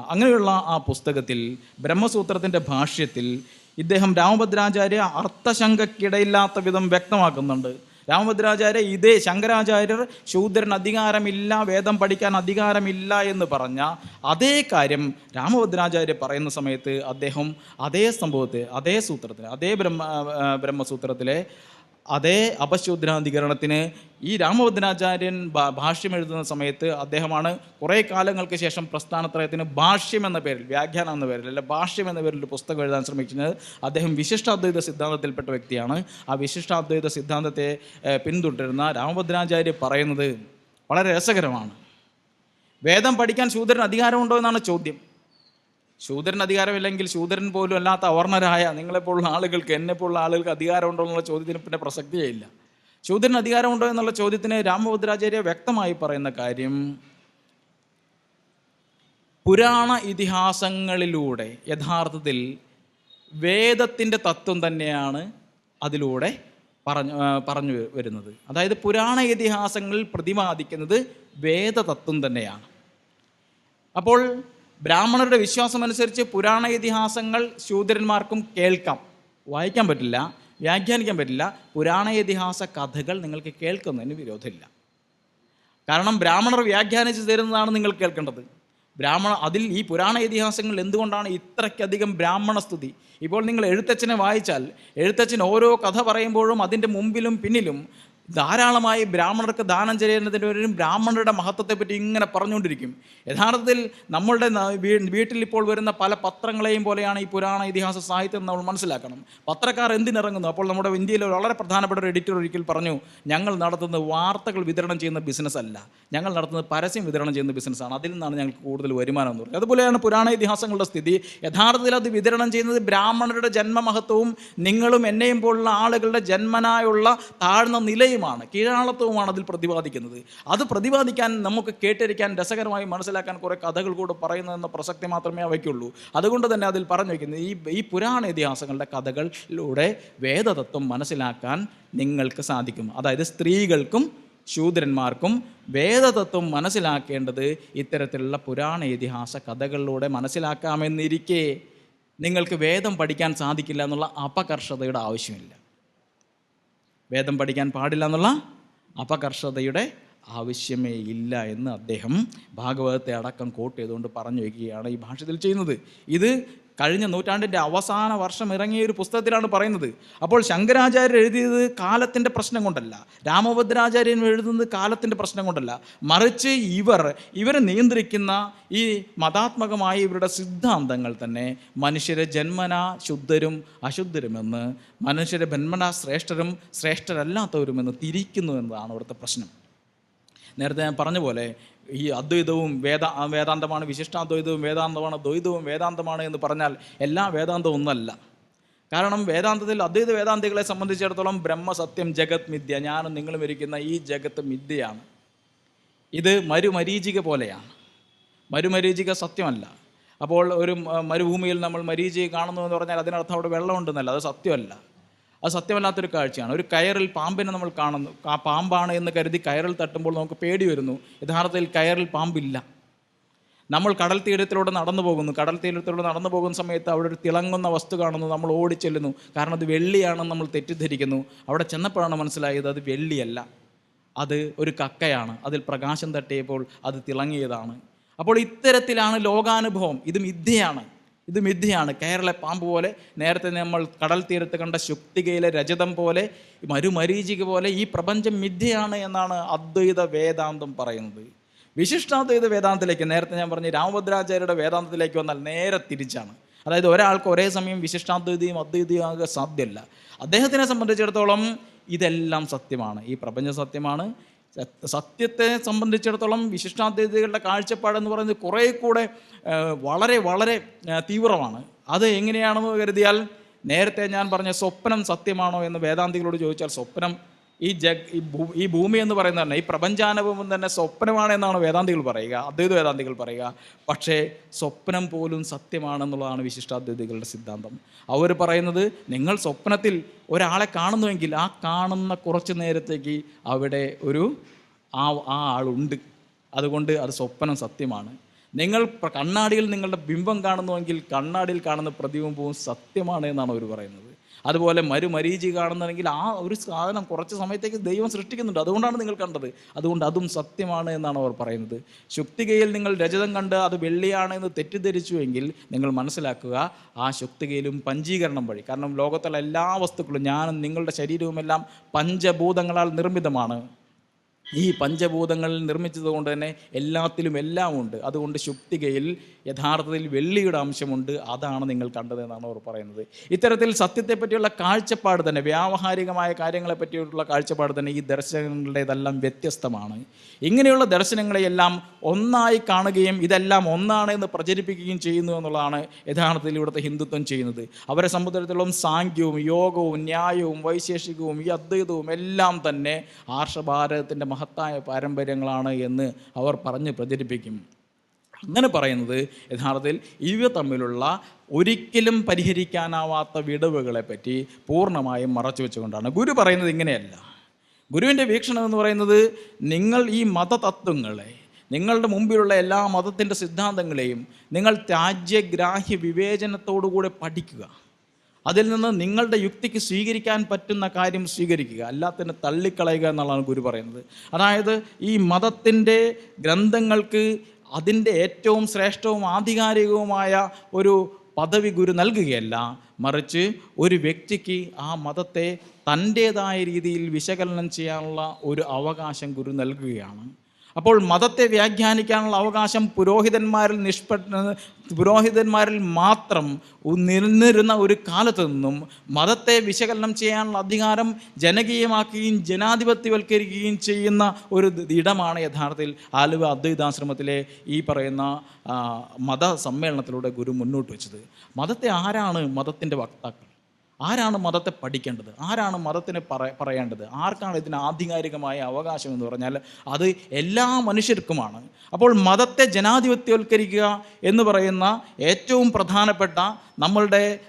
അങ്ങനെയുള്ള ആ പുസ്തകത്തിൽ ബ്രഹ്മസൂത്രത്തിന്റെ ഭാഷ്യത്തിൽ ഇദ്ദേഹം രാമഭദ്രാചാര്യ അർത്ഥശങ്കയ്ക്കിടയില്ലാത്ത വിധം വ്യക്തമാക്കുന്നുണ്ട്. രാമഭദ്രാചാര്യ ഇതേ ശങ്കരാചാര്യർ ശൂദ്രൻ അധികാരമില്ല വേദം പഠിക്കാൻ അധികാരമില്ല എന്ന് പറഞ്ഞ അതേ കാര്യം രാമഭദ്രാചാര്യ പറയുന്ന സമയത്ത് അദ്ദേഹം അതേ സംഭവത്തെ അതേ സൂത്രത്തിൽ അതേ ബ്രഹ്മ ബ്രഹ്മസൂത്രത്തിലെ അതേ അപശൂദ്രാധികരണത്തിന് ഈ രാമഭദ്രാചാര്യൻ ഭാഷ്യം എഴുതുന്ന സമയത്ത് അദ്ദേഹമാണ് കുറേ കാലങ്ങൾക്ക് ശേഷം പ്രസ്ഥാനത്രയത്തിന് ഭാഷ്യം എന്ന പേരിൽ വ്യാഖ്യാനം എന്ന പേരിൽ അല്ലെ ഭാഷ്യം എന്ന പേരിൽ ഒരു പുസ്തകം എഴുതാൻ ശ്രമിക്കുന്നത് അദ്ദേഹം വിശിഷ്ടാദ്വൈത സിദ്ധാന്തത്തിൽപ്പെട്ട വ്യക്തിയാണ്. ആ വിശിഷ്ടാദ്വൈത സിദ്ധാന്തത്തെ പിന്തുടരുന്ന രാമഭദ്രാചാര്യ പറയുന്നത് വളരെ രസകരമാണ്. വേദം പഠിക്കാൻ ശൂദ്രന് അധികാരമുണ്ടോ എന്നാണ് ചോദ്യം. ശൂദ്രന് അധികാരമില്ലെങ്കിൽ ശൂദ്രൻ പോലും അല്ലാത്ത അവർണരായ നിങ്ങളെപ്പോലുള്ള ആളുകൾക്ക് എന്നെപ്പോലുള്ള ആളുകൾക്ക് അധികാരമുണ്ടോ എന്നുള്ള ചോദ്യത്തിന് പിന്നെ പ്രസക്തിയേ ഇല്ല ശൂദരൻ അധികാരമുണ്ടോ എന്നുള്ള ചോദ്യത്തിന് രാമഭദ്രാചാര്യ വ്യക്തമായി പറയുന്ന കാര്യം പുരാണ ഇതിഹാസങ്ങളിലൂടെ യഥാർത്ഥത്തിൽ വേദത്തിന്റെ തത്വം തന്നെയാണ് അതിലൂടെ പറഞ്ഞു പറഞ്ഞു വരുന്നത്. അതായത് പുരാണ ഇതിഹാസങ്ങളിൽ പ്രതിപാദിക്കുന്നത് വേദതത്വം തന്നെയാണ്. അപ്പോൾ ബ്രാഹ്മണരുടെ വിശ്വാസം അനുസരിച്ച് പുരാണ ഇതിഹാസങ്ങൾ ശൂദ്രന്മാർക്കും കേൾക്കാം. വായിക്കാൻ പറ്റില്ല വ്യാഖ്യാനിക്കാൻ പറ്റില്ല. പുരാണ ഇതിഹാസ കഥകൾ നിങ്ങൾക്ക് കേൾക്കുന്നതിന് വിരോധമില്ല. കാരണം ബ്രാഹ്മണർ വ്യാഖ്യാനിച്ച് തരുന്നതാണ് നിങ്ങൾ കേൾക്കേണ്ടത്. ബ്രാഹ്മണ അതിൽ ഈ പുരാണ ഇതിഹാസങ്ങൾ എന്തുകൊണ്ടാണ് ഇത്രയ്ക്കധികം ബ്രാഹ്മണ സ്തുതി? ഇപ്പോൾ നിങ്ങൾ എഴുത്തച്ഛനെ വായിച്ചാൽ എഴുത്തച്ഛൻ ഓരോ കഥ പറയുമ്പോഴും അതിന്റെ മുമ്പിലും പിന്നിലും ധാരാളമായി ബ്രാഹ്മണർക്ക് ദാനം ചെയ്യുന്നതിന്റെ ഒരു ബ്രാഹ്മണരുടെ മഹത്വത്തെപ്പറ്റി ഇങ്ങനെ പറഞ്ഞുകൊണ്ടിരിക്കും. യഥാർത്ഥത്തിൽ നമ്മളുടെ വീട്ടിൽ ഇപ്പോൾ വരുന്ന പല പത്രങ്ങളെയും പോലെയാണ് ഈ പുരാണ ഇതിഹാസ സാഹിത്യം നമ്മൾ മനസ്സിലാക്കണം. പത്രക്കാർ എന്തിനിറങ്ങുന്നു? അപ്പോൾ നമ്മുടെ ഇന്ത്യയിലെ വളരെ പ്രധാനപ്പെട്ട ഒരു എഡിറ്റർ ഒരിക്കൽ പറഞ്ഞു ഞങ്ങൾ നടത്തുന്ന വാർത്തകൾ വിതരണം ചെയ്യുന്ന ബിസിനസ് അല്ല. ഞങ്ങൾ നടത്തുന്നത് പരസ്യം വിതരണം ചെയ്യുന്ന ബിസിനസ്സാണ് അതിൽ നിന്നാണ് ഞങ്ങൾക്ക് കൂടുതൽ വരുമാനം എന്ന് പറയുന്നത്. അതുപോലെയാണ് പുരാണ ഇതിഹാസങ്ങളുടെ സ്ഥിതി. യഥാർത്ഥത്തിൽ അത് വിതരണം ചെയ്യുന്നത് ബ്രാഹ്മണരുടെ ജന്മമഹത്വവും നിങ്ങളും എന്നെയും പോലുള്ള ആളുകളുടെ ജന്മനായുള്ള താഴ്ന്ന നിലയുമാണ് കീഴാളത്വവുമാണ് അതിൽ പ്രതിപാദിക്കുന്നത്. അത് പ്രതിപാദിക്കാൻ നമുക്ക് കേട്ടിരിക്കാൻ രസകരമായി മനസ്സിലാക്കാൻ കുറേ കഥകൾ കൂടെ പറയുന്നതെന്ന പ്രസക്തി മാത്രമേ അവയ്ക്കുള്ളൂ. അതുകൊണ്ട് തന്നെ അതിൽ പറഞ്ഞു വയ്ക്കുന്നത് ഈ ഈ പുരാണ ഇതിഹാസങ്ങളുടെ കഥകളിലൂടെ വേദതത്വം മനസ്സിലാക്കാൻ നിങ്ങൾക്ക് സാധിക്കും. അതായത് സ്ത്രീകൾക്കും ശൂദ്രന്മാർക്കും വേദതത്വം മനസ്സിലാക്കേണ്ടത് ഇത്തരത്തിലുള്ള പുരാണ ഇതിഹാസ കഥകളിലൂടെ മനസ്സിലാക്കാമെന്നിരിക്കെ നിങ്ങൾക്ക് വേദം പഠിക്കാൻ സാധിക്കില്ല എന്നുള്ള അപകർഷതയുടെ ആവശ്യമില്ല. വേദം പഠിക്കാൻ പാടില്ല എന്നുള്ള അപകർഷതയുടെ ആവശ്യമേ ഇല്ല എന്ന് അദ്ദേഹം ഭാഗവതത്തെ അടക്കം കോട്ട് ചെയ്തുകൊണ്ട് പറഞ്ഞു വയ്ക്കുകയാണ് ഈ ഭാഷത്തിൽ ചെയ്യുന്നത്. ഇത് കഴിഞ്ഞ നൂറ്റാണ്ടിന്റെ അവസാന വർഷം ഇറങ്ങിയ ഒരു പുസ്തകത്തിലാണ് പറയുന്നത്. അപ്പോൾ ശങ്കരാചാര്യർ എഴുതിയത് കാലത്തിന്റെ പ്രശ്നം കൊണ്ടല്ല. രാമഭദ്രാചാര്യൻ എഴുതുന്നത് കാലത്തിന്റെ പ്രശ്നം കൊണ്ടല്ല. മറിച്ച് ഇവർ ഇവരെ നിയന്ത്രിക്കുന്ന ഈ മതാത്മകമായ ഇവരുടെ സിദ്ധാന്തങ്ങൾ തന്നെ മനുഷ്യരെ ജന്മന ശുദ്ധരും അശുദ്ധരുമെന്ന് മനുഷ്യരെ ജന്മന ശ്രേഷ്ഠരും ശ്രേഷ്ഠരല്ലാത്തവരുമെന്ന് തിരിക്കുന്നു എന്നതാണ് ഇവിടുത്തെ പ്രശ്നം. നേരത്തെ ഞാൻ പറഞ്ഞ പോലെ ഈ അദ്വൈതവും വേദ വേദാന്തമാണ് വിശിഷ്ടാദ്വൈതവും വേദാന്തമാണ് ദ്വൈതവും വേദാന്തമാണ് എന്ന് പറഞ്ഞാൽ എല്ലാ വേദാന്തവും ഒന്നല്ല. കാരണം വേദാന്തത്തിൽ അദ്വൈത വേദാന്തികളെ സംബന്ധിച്ചിടത്തോളം ബ്രഹ്മസത്യം ജഗത് മിഥ്യ ഞാനും നിങ്ങളും ഇരിക്കുന്ന ഈ ജഗത്ത് മിഥ്യയാണ്. ഇത് മരുമരീചിക പോലെയാണ്. മരുമരീചിക സത്യമല്ല. അപ്പോൾ ഒരു മരുഭൂമിയിൽ നമ്മൾ മരീചിക കാണുന്നു എന്ന് പറഞ്ഞാൽ അതിനർത്ഥം അവിടെ വെള്ളമുണ്ടെന്നല്ല അത് സത്യമല്ല. അത് സത്യമല്ലാത്തൊരു കാഴ്ചയാണ്. ഒരു കയറിൽ പാമ്പിനെ നമ്മൾ കാണുന്നു. ആ പാമ്പാണ് എന്ന് കരുതി കയറിൽ തട്ടുമ്പോൾ നമുക്ക് പേടി വരുന്നു. യഥാർത്ഥത്തിൽ കയറിൽ പാമ്പില്ല. നമ്മൾ കടൽ തീരത്തിലൂടെ നടന്നു പോകുന്നു. കടൽ തീരത്തിലൂടെ നടന്നു പോകുന്ന സമയത്ത് അവിടെ ഒരു തിളങ്ങുന്ന വസ്തു കാണുന്നു. നമ്മൾ ഓടിച്ചെല്ലുന്നു. കാരണം അത് വെള്ളിയാണെന്ന് നമ്മൾ തെറ്റിദ്ധരിക്കുന്നു. അവിടെ ചെന്നപ്പോഴാണ് മനസ്സിലായത് അത് വെള്ളിയല്ല. അത് ഒരു കക്കയാണ്. അതിൽ പ്രകാശം തട്ടിയപ്പോൾ അത് തിളങ്ങിയതാണ്. അപ്പോൾ ഇത്തരത്തിലാണ് ലോകാനുഭവം. ഇത് മിഥ്യയാണ്. ഇത് മിഥ്യയാണ്. കേരള പാമ്പ് പോലെ നേരത്തെ നമ്മൾ കടൽ തീരത്ത് കണ്ട ശുക്തികയിലെ രജതം പോലെ മരുമരീചിക പോലെ ഈ പ്രപഞ്ചം മിഥ്യയാണ് എന്നാണ് അദ്വൈത വേദാന്തം പറയുന്നത്. വിശിഷ്ടാദ്വൈത വേദാന്തത്തിലേക്ക് നേരത്തെ ഞാൻ പറഞ്ഞു രാമഭദ്രാചാര്യരുടെ വേദാന്തത്തിലേക്ക് വന്നാൽ നേരെ തിരിച്ചാണ്. അതായത് ഒരാൾക്ക് ഒരേ സമയം വിശിഷ്ടാദ്വൈതയും അദ്വൈതയും ആകാൻ സാധ്യമല്ല. അദ്ദേഹത്തിനെ സംബന്ധിച്ചിടത്തോളം ഇതെല്ലാം സത്യമാണ്. ഈ പ്രപഞ്ചം സത്യമാണ്. സത്യ- സത്യത്തെ സംബന്ധിച്ചിടത്തോളം വിശിഷ്ടാദ്വൈതികളുടെ കാഴ്ചപ്പാടെന്ന് പറയുന്നത് കുറേ കൂടെ വളരെ വളരെ തീവ്രമാണ്. അത് എങ്ങനെയാണെന്ന് കരുതിയാൽ നേരത്തെ ഞാൻ പറഞ്ഞ സ്വപ്നം സത്യമാണോ എന്ന് വേദാന്തികളോട് ചോദിച്ചാൽ സ്വപ്നം ഈ ജഗ് ഈ ഭൂ ഈ ഭൂമി എന്ന് പറയുന്നത് തന്നെ ഈ പ്രപഞ്ചാനുഭവം തന്നെ സ്വപ്നമാണ് എന്നാണ് വേദാന്തികൾ പറയുക അദ്വൈത വേദാന്തികൾ പറയുക. പക്ഷേ സ്വപ്നം പോലും സത്യമാണെന്നുള്ളതാണ് വിശിഷ്ടാദ്വൈതികളുടെ സിദ്ധാന്തം. അവർ പറയുന്നത് നിങ്ങൾ സ്വപ്നത്തിൽ ഒരാളെ കാണുന്നുവെങ്കിൽ ആ കാണുന്ന കുറച്ച് നേരത്തേക്ക് അവിടെ ഒരു ആ ആ ആളുണ്ട്. അതുകൊണ്ട് അത് സ്വപ്നം സത്യമാണ്. നിങ്ങൾ കണ്ണാടിയിൽ നിങ്ങളുടെ ബിംബം കാണുന്നുവെങ്കിൽ കണ്ണാടിയിൽ കാണുന്ന പ്രതിബിംബവും സത്യമാണ് എന്നാണ് അവർ പറയുന്നത്. അതുപോലെ മരുമരീചി കാണുന്നുണ്ടെങ്കിൽ ആ ഒരു സാധനം കുറച്ച് സമയത്തേക്ക് ദൈവം സൃഷ്ടിക്കുന്നുണ്ട്. അതുകൊണ്ടാണ് നിങ്ങൾ കണ്ടത്. അതുകൊണ്ട് അതും സത്യമാണ് എന്നാണ് അവർ പറയുന്നത്. ശുക്തികയിൽ നിങ്ങൾ രജതം കണ്ട് അത് വെള്ളിയാണ് എന്ന് തെറ്റിദ്ധരിച്ചുവെങ്കിൽ നിങ്ങൾ മനസ്സിലാക്കുക ആ ശുക്തികയിലും പഞ്ചീകരണം വഴി കാരണം ലോകത്തുള്ള എല്ലാ വസ്തുക്കളും ഞാനും നിങ്ങളുടെ ശരീരവുമെല്ലാം പഞ്ചഭൂതങ്ങളാൽ നിർമ്മിതമാണ്. ഈ പഞ്ചഭൂതങ്ങൾ നിർമ്മിച്ചതുകൊണ്ട് തന്നെ എല്ലാത്തിലും എല്ലാം ഉണ്ട്. അതുകൊണ്ട് ശുക്തികയിൽ യഥാർത്ഥത്തിൽ വെള്ളിയുടെ അംശമുണ്ട്. അതാണ് നിങ്ങൾ കണ്ടതെന്നാണ് അവർ പറയുന്നത്. ഇത്തരത്തിൽ സത്യത്തെ പറ്റിയുള്ള കാഴ്ചപ്പാട് തന്നെ വ്യാവഹാരികമായ കാര്യങ്ങളെ പറ്റിയുള്ള കാഴ്ചപ്പാട് തന്നെ ഈ ദർശനങ്ങളുടേതെല്ലാം വ്യത്യസ്തമാണ്. ഇങ്ങനെയുള്ള ദർശനങ്ങളെയെല്ലാം ഒന്നായി കാണുകയും ഇതെല്ലാം ഒന്നാണ് എന്ന് പ്രചരിപ്പിക്കുകയും ചെയ്യുന്നു എന്നുള്ളതാണ് യഥാർത്ഥത്തിൽ ഇവിടുത്തെ ഹിന്ദുത്വം ചെയ്യുന്നത്. അവരെ സംബന്ധിച്ചിടത്തോളം സാങ്ക്യവും യോഗവും ന്യായവും വൈശേഷികവും ഈ അദ്വൈതവും എല്ലാം തന്നെ ആർഷഭാരതത്തിന്റെ മഹത്തായ പാരമ്പര്യങ്ങളാണ് എന്ന് അവർ പറഞ്ഞ് പ്രചരിപ്പിക്കും. അങ്ങനെ പറയുന്നത് യഥാർത്ഥത്തിൽ ഇവ തമ്മിലുള്ള ഒരിക്കലും പരിഹരിക്കാനാവാത്ത വിടവുകളെ പറ്റി പൂർണമായും മറച്ചു വെച്ചുകൊണ്ടാണ്. ഗുരു പറയുന്നത് ഇങ്ങനെയല്ല. ഗുരുവിന്റെ വീക്ഷണം എന്ന് പറയുന്നത് നിങ്ങൾ ഈ മതതത്വങ്ങളെ നിങ്ങളുടെ മുമ്പിലുള്ള എല്ലാ മതത്തിന്റെ സിദ്ധാന്തങ്ങളെയും നിങ്ങൾ രാജ്യഗ്രാഹ്യ വിവേചനത്തോടുകൂടെ പഠിക്കുക. അതിൽ നിന്ന് നിങ്ങളുടെ യുക്തിക്ക് സ്വീകരിക്കാൻ പറ്റുന്ന കാര്യം സ്വീകരിക്കുക. അല്ലാത്തതിനെ തള്ളിക്കളയുക എന്നുള്ളതാണ് ഗുരു പറയുന്നത്. അതായത് ഈ മതത്തിന്റെ ഗ്രന്ഥങ്ങൾക്ക് അതിന്റെ ഏറ്റവും ശ്രേഷ്ഠവും ആധികാരികവുമായ ഒരു പദവി ഗുരു നൽകുകയല്ല. മറിച്ച് ഒരു വ്യക്തിക്ക് ആ മതത്തെ തന്റേതായ രീതിയിൽ വിശകലനം ചെയ്യാനുള്ള ഒരു അവകാശം ഗുരു നൽകുകയാണ്. അപ്പോൾ മതത്തെ വ്യാഖ്യാനിക്കാനുള്ള അവകാശം പുരോഹിതന്മാരിൽ നിഷ്പ പുരോഹിതന്മാരിൽ മാത്രം നിന്നിരുന്ന ഒരു കാലത്തു നിന്നും മതത്തെ വിശകലനം ചെയ്യാനുള്ള അധികാരം ജനകീയമാക്കുകയും ജനാധിപത്യവൽക്കരിക്കുകയും ചെയ്യുന്ന ഒരു ഇടമാണ് യഥാർത്ഥത്തിൽ ആലുവ അദ്വൈതാശ്രമത്തിലെ ഈ പറയുന്ന മത സമ്മേളനത്തിലൂടെ ഗുരു മുന്നോട്ട് വെച്ചത്. മതത്തെ ആരാണ് മതത്തിന്റെ വക്താക്കൾ? ആരാണ് മതത്തെ പഠിക്കേണ്ടത്? ആരാണ് മതത്തിന് പറ പറയേണ്ടത്? ആർക്കാണ് ഇതിന് ആധികാരികമായ അവകാശം എന്ന് പറഞ്ഞാൽ അത് എല്ലാ മനുഷ്യർക്കുമാണ്. അപ്പോൾ മതത്തെ ജനാധിപത്യവൽക്കരിക്കുക എന്ന് പറയുന്ന ഏറ്റവും പ്രധാനപ്പെട്ട നമ്മളുടെ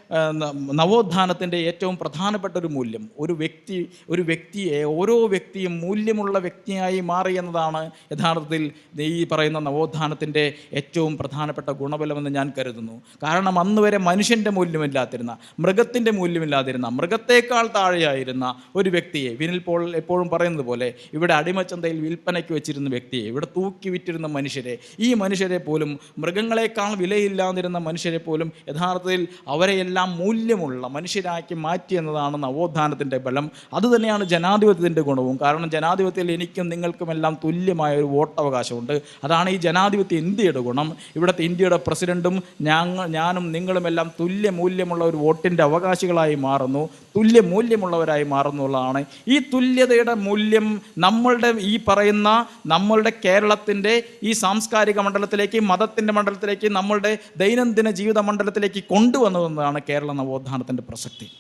നവോത്ഥാനത്തിന്റെ ഏറ്റവും പ്രധാനപ്പെട്ട ഒരു മൂല്യം. ഒരു വ്യക്തി ഒരു വ്യക്തിയെ ഓരോ വ്യക്തിയും മൂല്യമുള്ള വ്യക്തിയായി മാറി എന്നതാണ് യഥാർത്ഥത്തിൽ ഈ പറയുന്ന നവോത്ഥാനത്തിന്റെ ഏറ്റവും പ്രധാനപ്പെട്ട ഗുണബലമെന്ന് ഞാൻ കരുതുന്നു. കാരണം അന്ന് വരെ മനുഷ്യന്റെ മൂല്യമില്ലാത്തിരുന്ന മൃഗത്തിന്റെ മൂല്യമില്ലാതിരുന്ന മൃഗത്തേക്കാൾ താഴെയായിരുന്ന ഒരു വ്യക്തിയെ വിനിൽ പോൾ എപ്പോഴും പറയുന്നത് പോലെ ഇവിടെ അടിമച്ചന്തയിൽ വിൽപ്പനയ്ക്ക് വെച്ചിരുന്ന വ്യക്തിയെ ഇവിടെ തൂക്കി വിറ്റിരുന്ന മനുഷ്യരെ ഈ മനുഷ്യരെ പോലും മൃഗങ്ങളെക്കാൾ വിലയില്ലാതിരുന്ന മനുഷ്യരെ പോലും യഥാർത്ഥത്തിൽ അവരെയെല്ലാം മൂല്യമുള്ള മനുഷ്യരാക്കി മാറ്റി എന്നതാണ് നവോത്ഥാനത്തിന്റെ ബലം. അതുതന്നെയാണ് ജനാധിപത്യത്തിന്റെ ഗുണവും. കാരണം ജനാധിപത്യത്തിൽ എനിക്കും നിങ്ങൾക്കും എല്ലാം തുല്യമായ ഒരു വോട്ടവകാശമുണ്ട്. അതാണ് ഈ ജനാധിപത്യ ഇന്ത്യയുടെ ഗുണം. ഇവിടുത്തെ ഇന്ത്യയുടെ പ്രസിഡന്റും ഞാൻ ഞാനും നിങ്ങളുമെല്ലാം തുല്യ മൂല്യമുള്ള ഒരു വോട്ടിന്റെ അവകാശികളായി മാറുന്നു തുല്യ മൂല്യമുള്ളവരായി മാറുന്നുള്ളതാണ് ഈ തുല്യതയുടെ മൂല്യം നമ്മളുടെ ഈ പറയുന്ന നമ്മളുടെ കേരളത്തിന്റെ ഈ സാംസ്കാരിക മണ്ഡലത്തിലേക്ക് മതത്തിന്റെ മണ്ഡലത്തിലേക്ക് നമ്മളുടെ ദൈനംദിന ജീവിത മണ്ഡലത്തിലേക്ക് കൊണ്ടുവന്നതെന്നതാണ് കേരള നവോത്ഥാനത്തിന്റെ പ്രസക്തി.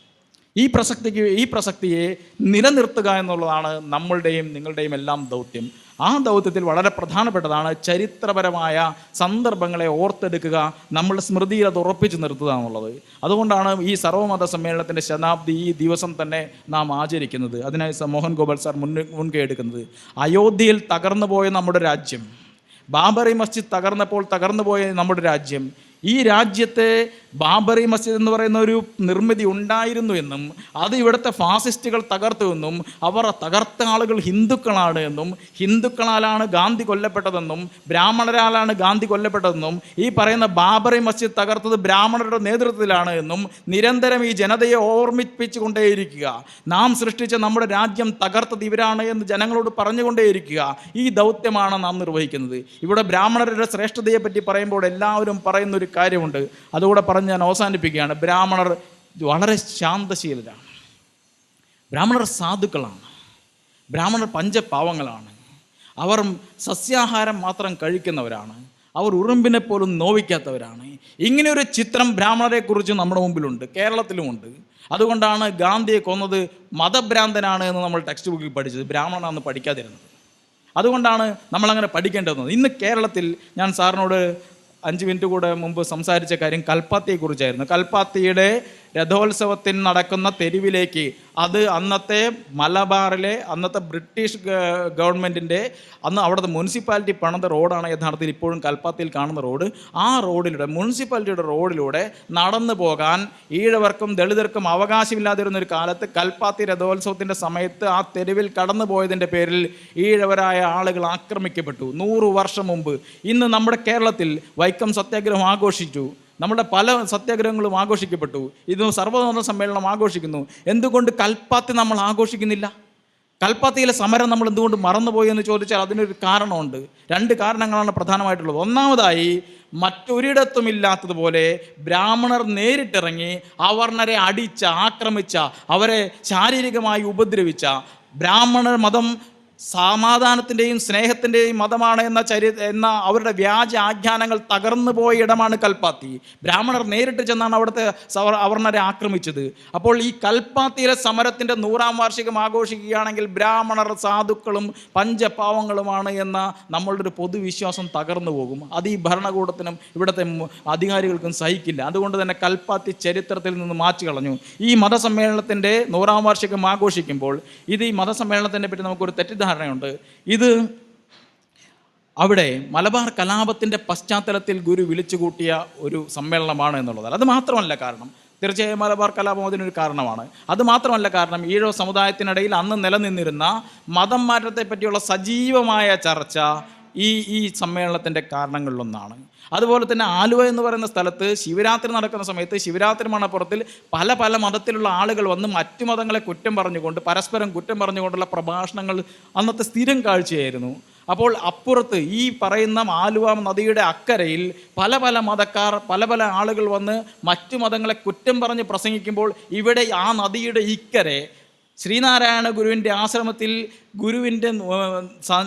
ഈ പ്രസക്തിക്ക് ഈ പ്രസക്തിയെ നിലനിർത്തുക എന്നുള്ളതാണ് നമ്മളുടെയും നിങ്ങളുടെയും എല്ലാം ദൗത്യം. ആ ദൗത്യത്തിൽ വളരെ പ്രധാനപ്പെട്ടതാണ് ചരിത്രപരമായ സന്ദർഭങ്ങളെ ഓർത്തെടുക്കുക നമ്മുടെ സ്മൃതിയിൽ അത് ഉറപ്പിച്ചു നിർത്തുക എന്നുള്ളത്. അതുകൊണ്ടാണ് ഈ സർവമത സമ്മേളനത്തിന്റെ ശതാബ്ദി ഈ ദിവസം തന്നെ നാം ആചരിക്കുന്നത്. അതിനായി മോഹൻ ഗോപാൽ സാർ മുൻ മുൻകൈ എടുക്കുന്നത്. അയോധ്യയിൽ തകർന്നു പോയ നമ്മുടെ രാജ്യം ബാബറി മസ്ജിദ് തകർന്നപ്പോൾ തകർന്നു പോയ നമ്മുടെ രാജ്യം ഈ രാജ്യത്തെ ബാബറി മസ്ജിദ് എന്ന് പറയുന്ന ഒരു നിർമ്മിതി ഉണ്ടായിരുന്നു എന്നും അത് ഇവിടുത്തെ ഫാസിസ്റ്റുകൾ തകർത്തു എന്നും അവർ തകർത്ത ആളുകൾ ഹിന്ദുക്കളാണ് എന്നും ഹിന്ദുക്കളാലാണ് ഗാന്ധി കൊല്ലപ്പെട്ടതെന്നും ബ്രാഹ്മണരാലാണ് ഗാന്ധി കൊല്ലപ്പെട്ടതെന്നും ഈ പറയുന്ന ബാബറി മസ്ജിദ് തകർത്തത് ബ്രാഹ്മണരുടെ നേതൃത്വത്തിലാണ് എന്നും നിരന്തരം ഈ ജനതയെ ഓർമ്മിപ്പിച്ചുകൊണ്ടേയിരിക്കുക. നാം സൃഷ്ടിച്ച നമ്മുടെ രാജ്യം തകർത്തത് ഇവരാണ് എന്ന് ജനങ്ങളോട് പറഞ്ഞുകൊണ്ടേയിരിക്കുക. ഈ ദൗത്യമാണ് നാം നിർവഹിക്കുന്നത്. ഇവിടെ ബ്രാഹ്മണരുടെ ശ്രേഷ്ഠതയെ പറ്റി പറയുമ്പോൾ എല്ലാവരും പറയുന്ന ഒരു കാര്യമുണ്ട്. അതുകൂടെ പറഞ്ഞ് ഞാൻ അവസാനിപ്പിക്കുകയാണ്. ബ്രാഹ്മണർ വളരെ ശാന്തശീലരാണ്. ബ്രാഹ്മണർ സാധുക്കളാണ്. ബ്രാഹ്മണർ പഞ്ചപാവങ്ങളാണ്. അവർ സസ്യാഹാരം മാത്രം കഴിക്കുന്നവരാണ്. അവർ ഉറുമ്പിനെ പോലും നോവിക്കാത്തവരാണ്. ഇങ്ങനെ ഒരു ചിത്രം ബ്രാഹ്മണരെക്കുറിച്ച് നമ്മുടെ മുമ്പിലുണ്ട് കേരളത്തിലുമുണ്ട്. അതുകൊണ്ടാണ് ഗാന്ധിയെ കൊന്നത് മതഭ്രാന്തനാണ് എന്ന് നമ്മൾ ടെക്സ്റ്റ് ബുക്കിൽ പഠിച്ചത്. ബ്രാഹ്മണനാണെന്ന് പഠിക്കാതിരുന്നത്. അതുകൊണ്ടാണ് നമ്മളങ്ങനെ പഠിക്കേണ്ടത് ഇന്ന് കേരളത്തിൽ ഞാൻ സാറിനോട് അഞ്ച് മിനിറ്റ് കൂടെ മുമ്പ് സംസാരിച്ച കാര്യം കൽപ്പാത്തിയെക്കുറിച്ചായിരുന്നു. കൽപ്പാത്തിയുടെ രഥോത്സവത്തിന് നടക്കുന്ന തെരുവിലേക്ക് അത് അന്നത്തെ മലബാറിലെ അന്നത്തെ ബ്രിട്ടീഷ് ഗവൺമെന്റിന്റെ അന്ന് അവിടുത്തെ മുനിസിപ്പാലിറ്റി പണിത റോഡാണ് യഥാർത്ഥത്തിൽ ഇപ്പോഴും കൽപ്പാത്തിയിൽ കാണുന്ന റോഡ്. ആ റോഡിലൂടെ മുനിസിപ്പാലിറ്റിയുടെ റോഡിലൂടെ നടന്നു പോകാൻ ഈഴവർക്കും ദളിതർക്കും അവകാശമില്ലാതിരുന്ന ഒരു കാലത്ത് കൽപ്പാത്തി രഥോത്സവത്തിന്റെ സമയത്ത് ആ തെരുവിൽ കടന്നു പോയതിന്റെ പേരിൽ ഈഴവരായ ആളുകൾ ആക്രമിക്കപ്പെട്ടു. നൂറു വർഷം മുമ്പ്. ഇന്ന് നമ്മുടെ കേരളത്തിൽ വൈക്കം സത്യാഗ്രഹം ആഘോഷിച്ചു. നമ്മുടെ പല സത്യാഗ്രഹങ്ങളും ആഘോഷിക്കപ്പെട്ടു. ഇത് സർവമത സമ്മേളനം ആഘോഷിക്കുന്നു. എന്തുകൊണ്ട് കൽപ്പാത്തി നമ്മൾ ആഘോഷിക്കുന്നില്ല? കൽപ്പാത്തിയിലെ സമരം നമ്മൾ എന്തുകൊണ്ട് മറന്നുപോയി എന്ന് ചോദിച്ചാൽ അതിനൊരു കാരണമുണ്ട്. രണ്ട് കാരണങ്ങളാണ് പ്രധാനമായിട്ടുള്ളത്. ഒന്നാമതായി മറ്റൊരിടത്തും ഇല്ലാത്തതുപോലെ ബ്രാഹ്മണർ നേരിട്ടിറങ്ങി അവർണരെ അടിച്ച ആക്രമിച്ച അവരെ ശാരീരികമായി ഉപദ്രവിച്ച ബ്രാഹ്മണർ മതം സമാധാനത്തിന്റെയും സ്നേഹത്തിന്റെയും മതമാണ് എന്ന ചരി എന്ന അവരുടെ വ്യാജ ആഖ്യാനങ്ങൾ തകർന്നു പോയ ഇടമാണ് കൽപ്പാത്തി. ബ്രാഹ്മണർ നേരിട്ട് ചെന്നാണ് അവിടുത്തെ അവർണരെ ആക്രമിച്ചത്. അപ്പോൾ ഈ കൽപ്പാത്തിയിലെ സമരത്തിന്റെ നൂറാം വാർഷികം ആഘോഷിക്കുകയാണെങ്കിൽ ബ്രാഹ്മണർ സാധുക്കളും പഞ്ചപാവങ്ങളുമാണ് എന്ന നമ്മളുടെ ഒരു പൊതുവിശ്വാസം തകർന്നു പോകും. അത് ഈ ഭരണകൂടത്തിനും ഇവിടുത്തെ അധികാരികൾക്കും സഹിക്കില്ല. അതുകൊണ്ട് തന്നെ കൽപ്പാത്തി ചരിത്രത്തിൽ നിന്ന് മാറ്റി കളഞ്ഞു. ഈ മതസമ്മേളനത്തിന്റെ നൂറാം വാർഷികം ആഘോഷിക്കുമ്പോൾ ഇത് ഈ മതസമ്മേളനത്തിനെ പറ്റി നമുക്കൊരു തെറ്റിദ്ധാരണയുണ്ട് ഇത് അവിടെ മലബാർ കലാപത്തിന്റെ പശ്ചാത്തലത്തിൽ ഗുരു വിളിച്ചു കൂട്ടിയ ഒരു സമ്മേളനമാണ് എന്നുള്ളതല്ല അത് മാത്രമല്ല കാരണം തീർച്ചയായും മലബാർ കലാപം അതിനൊരു കാരണമാണ്. അത് മാത്രമല്ല കാരണം ഈഴോ സമുദായത്തിനിടയിൽ അന്ന് നിലനിന്നിരുന്ന മതം മാറ്റത്തെ പറ്റിയുള്ള സജീവമായ ചർച്ച ഈ ഈ സമ്മേളനത്തിന്റെ കാരണങ്ങളിലൊന്നാണ്. അതുപോലെ തന്നെ ആലുവ എന്ന് പറയുന്ന സ്ഥലത്ത് ശിവരാത്രി നടക്കുന്ന സമയത്ത് ശിവരാത്രി മണപ്പുറത്തിൽ പല പല മതത്തിലുള്ള ആളുകൾ വന്ന് മറ്റു മതങ്ങളെ കുറ്റം പറഞ്ഞുകൊണ്ട് പരസ്പരം കുറ്റം പറഞ്ഞുകൊണ്ടുള്ള പ്രഭാഷണങ്ങൾ അന്നത്തെ സ്ഥിരം കാഴ്ചയായിരുന്നു. അപ്പോൾ അപ്പുറത്ത് ഈ പറയുന്ന ആലുവ നദിയുടെ അക്കരയിൽ പല പല മതക്കാർ പല പല ആളുകൾ വന്ന് മറ്റു മതങ്ങളെ കുറ്റം പറഞ്ഞ് പ്രസംഗിക്കുമ്പോൾ ഇവിടെ ആ നദിയുടെ ഇക്കരെ ശ്രീനാരായണ ഗുരുവിന്റെ ആശ്രമത്തിൽ ഗുരുവിന്റെ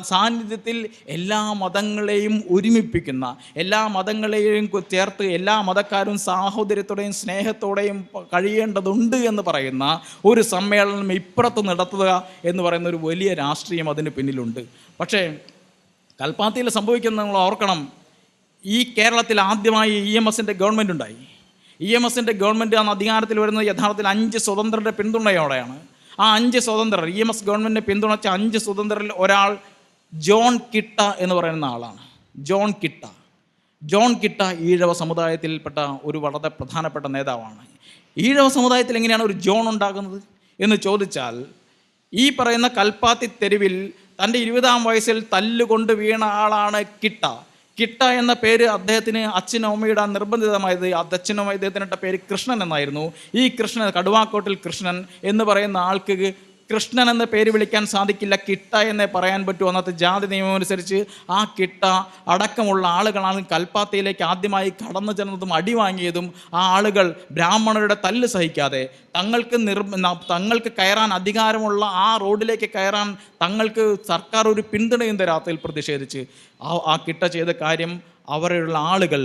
സാന്നിധ്യത്തിൽ എല്ലാ മതങ്ങളെയും ഒരുമിപ്പിക്കുന്ന എല്ലാ മതങ്ങളെയും ചേർത്ത് എല്ലാ മതക്കാരും സാഹോദര്യത്തോടെയും സ്നേഹത്തോടെയും കഴിയേണ്ടതുണ്ട് എന്ന് പറയുന്ന ഒരു സമ്മേളനം ഇപ്പുറത്ത് നടത്തുക എന്ന് പറയുന്ന ഒരു വലിയ രാഷ്ട്രീയം അതിന് പിന്നിലുണ്ട്. പക്ഷേ കൽപ്പാത്തിയിൽ സംഭവിക്കുന്നത് നിങ്ങൾ ഓർക്കണം. ഈ കേരളത്തിൽ ആദ്യമായി ഇ എം എസിന്റെ ഗവൺമെന്റ് ഉണ്ടായി ഇ എം എസിന്റെ ഗവൺമെന്റ് അന്ന് അധികാരത്തിൽ വരുന്നത് യഥാർത്ഥത്തിൽ അഞ്ച് സ്വതന്ത്രരുടെ പിന്തുണയോടെയാണ്. ആ അഞ്ച് സ്വതന്ത്രർ ഇ എം എസ് ഗവൺമെന്റിനെ പിന്തുണച്ച അഞ്ച് സ്വതന്ത്രരിൽ ഒരാൾ ജോൺ കിട്ട എന്ന് പറയുന്ന ആളാണ്. ജോൺ കിട്ട. ജോൺ കിട്ട ഈഴവ സമുദായത്തിൽപ്പെട്ട ഒരു വളരെ പ്രധാനപ്പെട്ട നേതാവാണ്. ഈഴവ സമുദായത്തിൽ എങ്ങനെയാണ് ഒരു ജോൺ ഉണ്ടാകുന്നത് എന്ന് ചോദിച്ചാൽ ഈ പറയുന്ന കൽപ്പാത്തി തെരുവിൽ തന്റെ ഇരുപതാം വയസ്സിൽ തല്ലുകൊണ്ട് വീണ ആളാണ് കിട്ട. കിട്ട എന്ന പേര് അദ്ദേഹത്തിന് അച്ഛനും അമ്മയുടെ നിർബന്ധിതമായത് അത് അച്ഛനും ഇദ്ദേഹത്തിനിട്ട പേര് കൃഷ്ണൻ എന്നായിരുന്നു. ഈ കൃഷ്ണൻ കടുവാക്കോട്ടിൽ കൃഷ്ണൻ എന്ന് പറയുന്ന ആൾക്ക് കൃഷ്ണൻ എന്ന പേര് വിളിക്കാൻ സാധിക്കില്ല. കിട്ട എന്നേ പറയാൻ പറ്റൂ. അന്നത്തെ ജാതി നിയമം അനുസരിച്ച് ആ കിട്ട അടക്കമുള്ള ആളുകളാണ് കൽപ്പാത്തയിലേക്ക് ആദ്യമായി കടന്നു ചെന്നതും അടി വാങ്ങിയതും. ആ ആളുകൾ ബ്രാഹ്മണരുടെ തല്ല് സഹിക്കാതെ തങ്ങൾക്ക് നിർ തങ്ങൾക്ക് കയറാൻ അധികാരമുള്ള ആ റോഡിലേക്ക് കയറാൻ തങ്ങൾക്ക് സർക്കാർ ഒരു പിന്തുണയും തരാത്തതിൽ പ്രതിഷേധിച്ച്. ആ ആ കിട്ട ചെയ്ത കാര്യം അവരുള്ള ആളുകൾ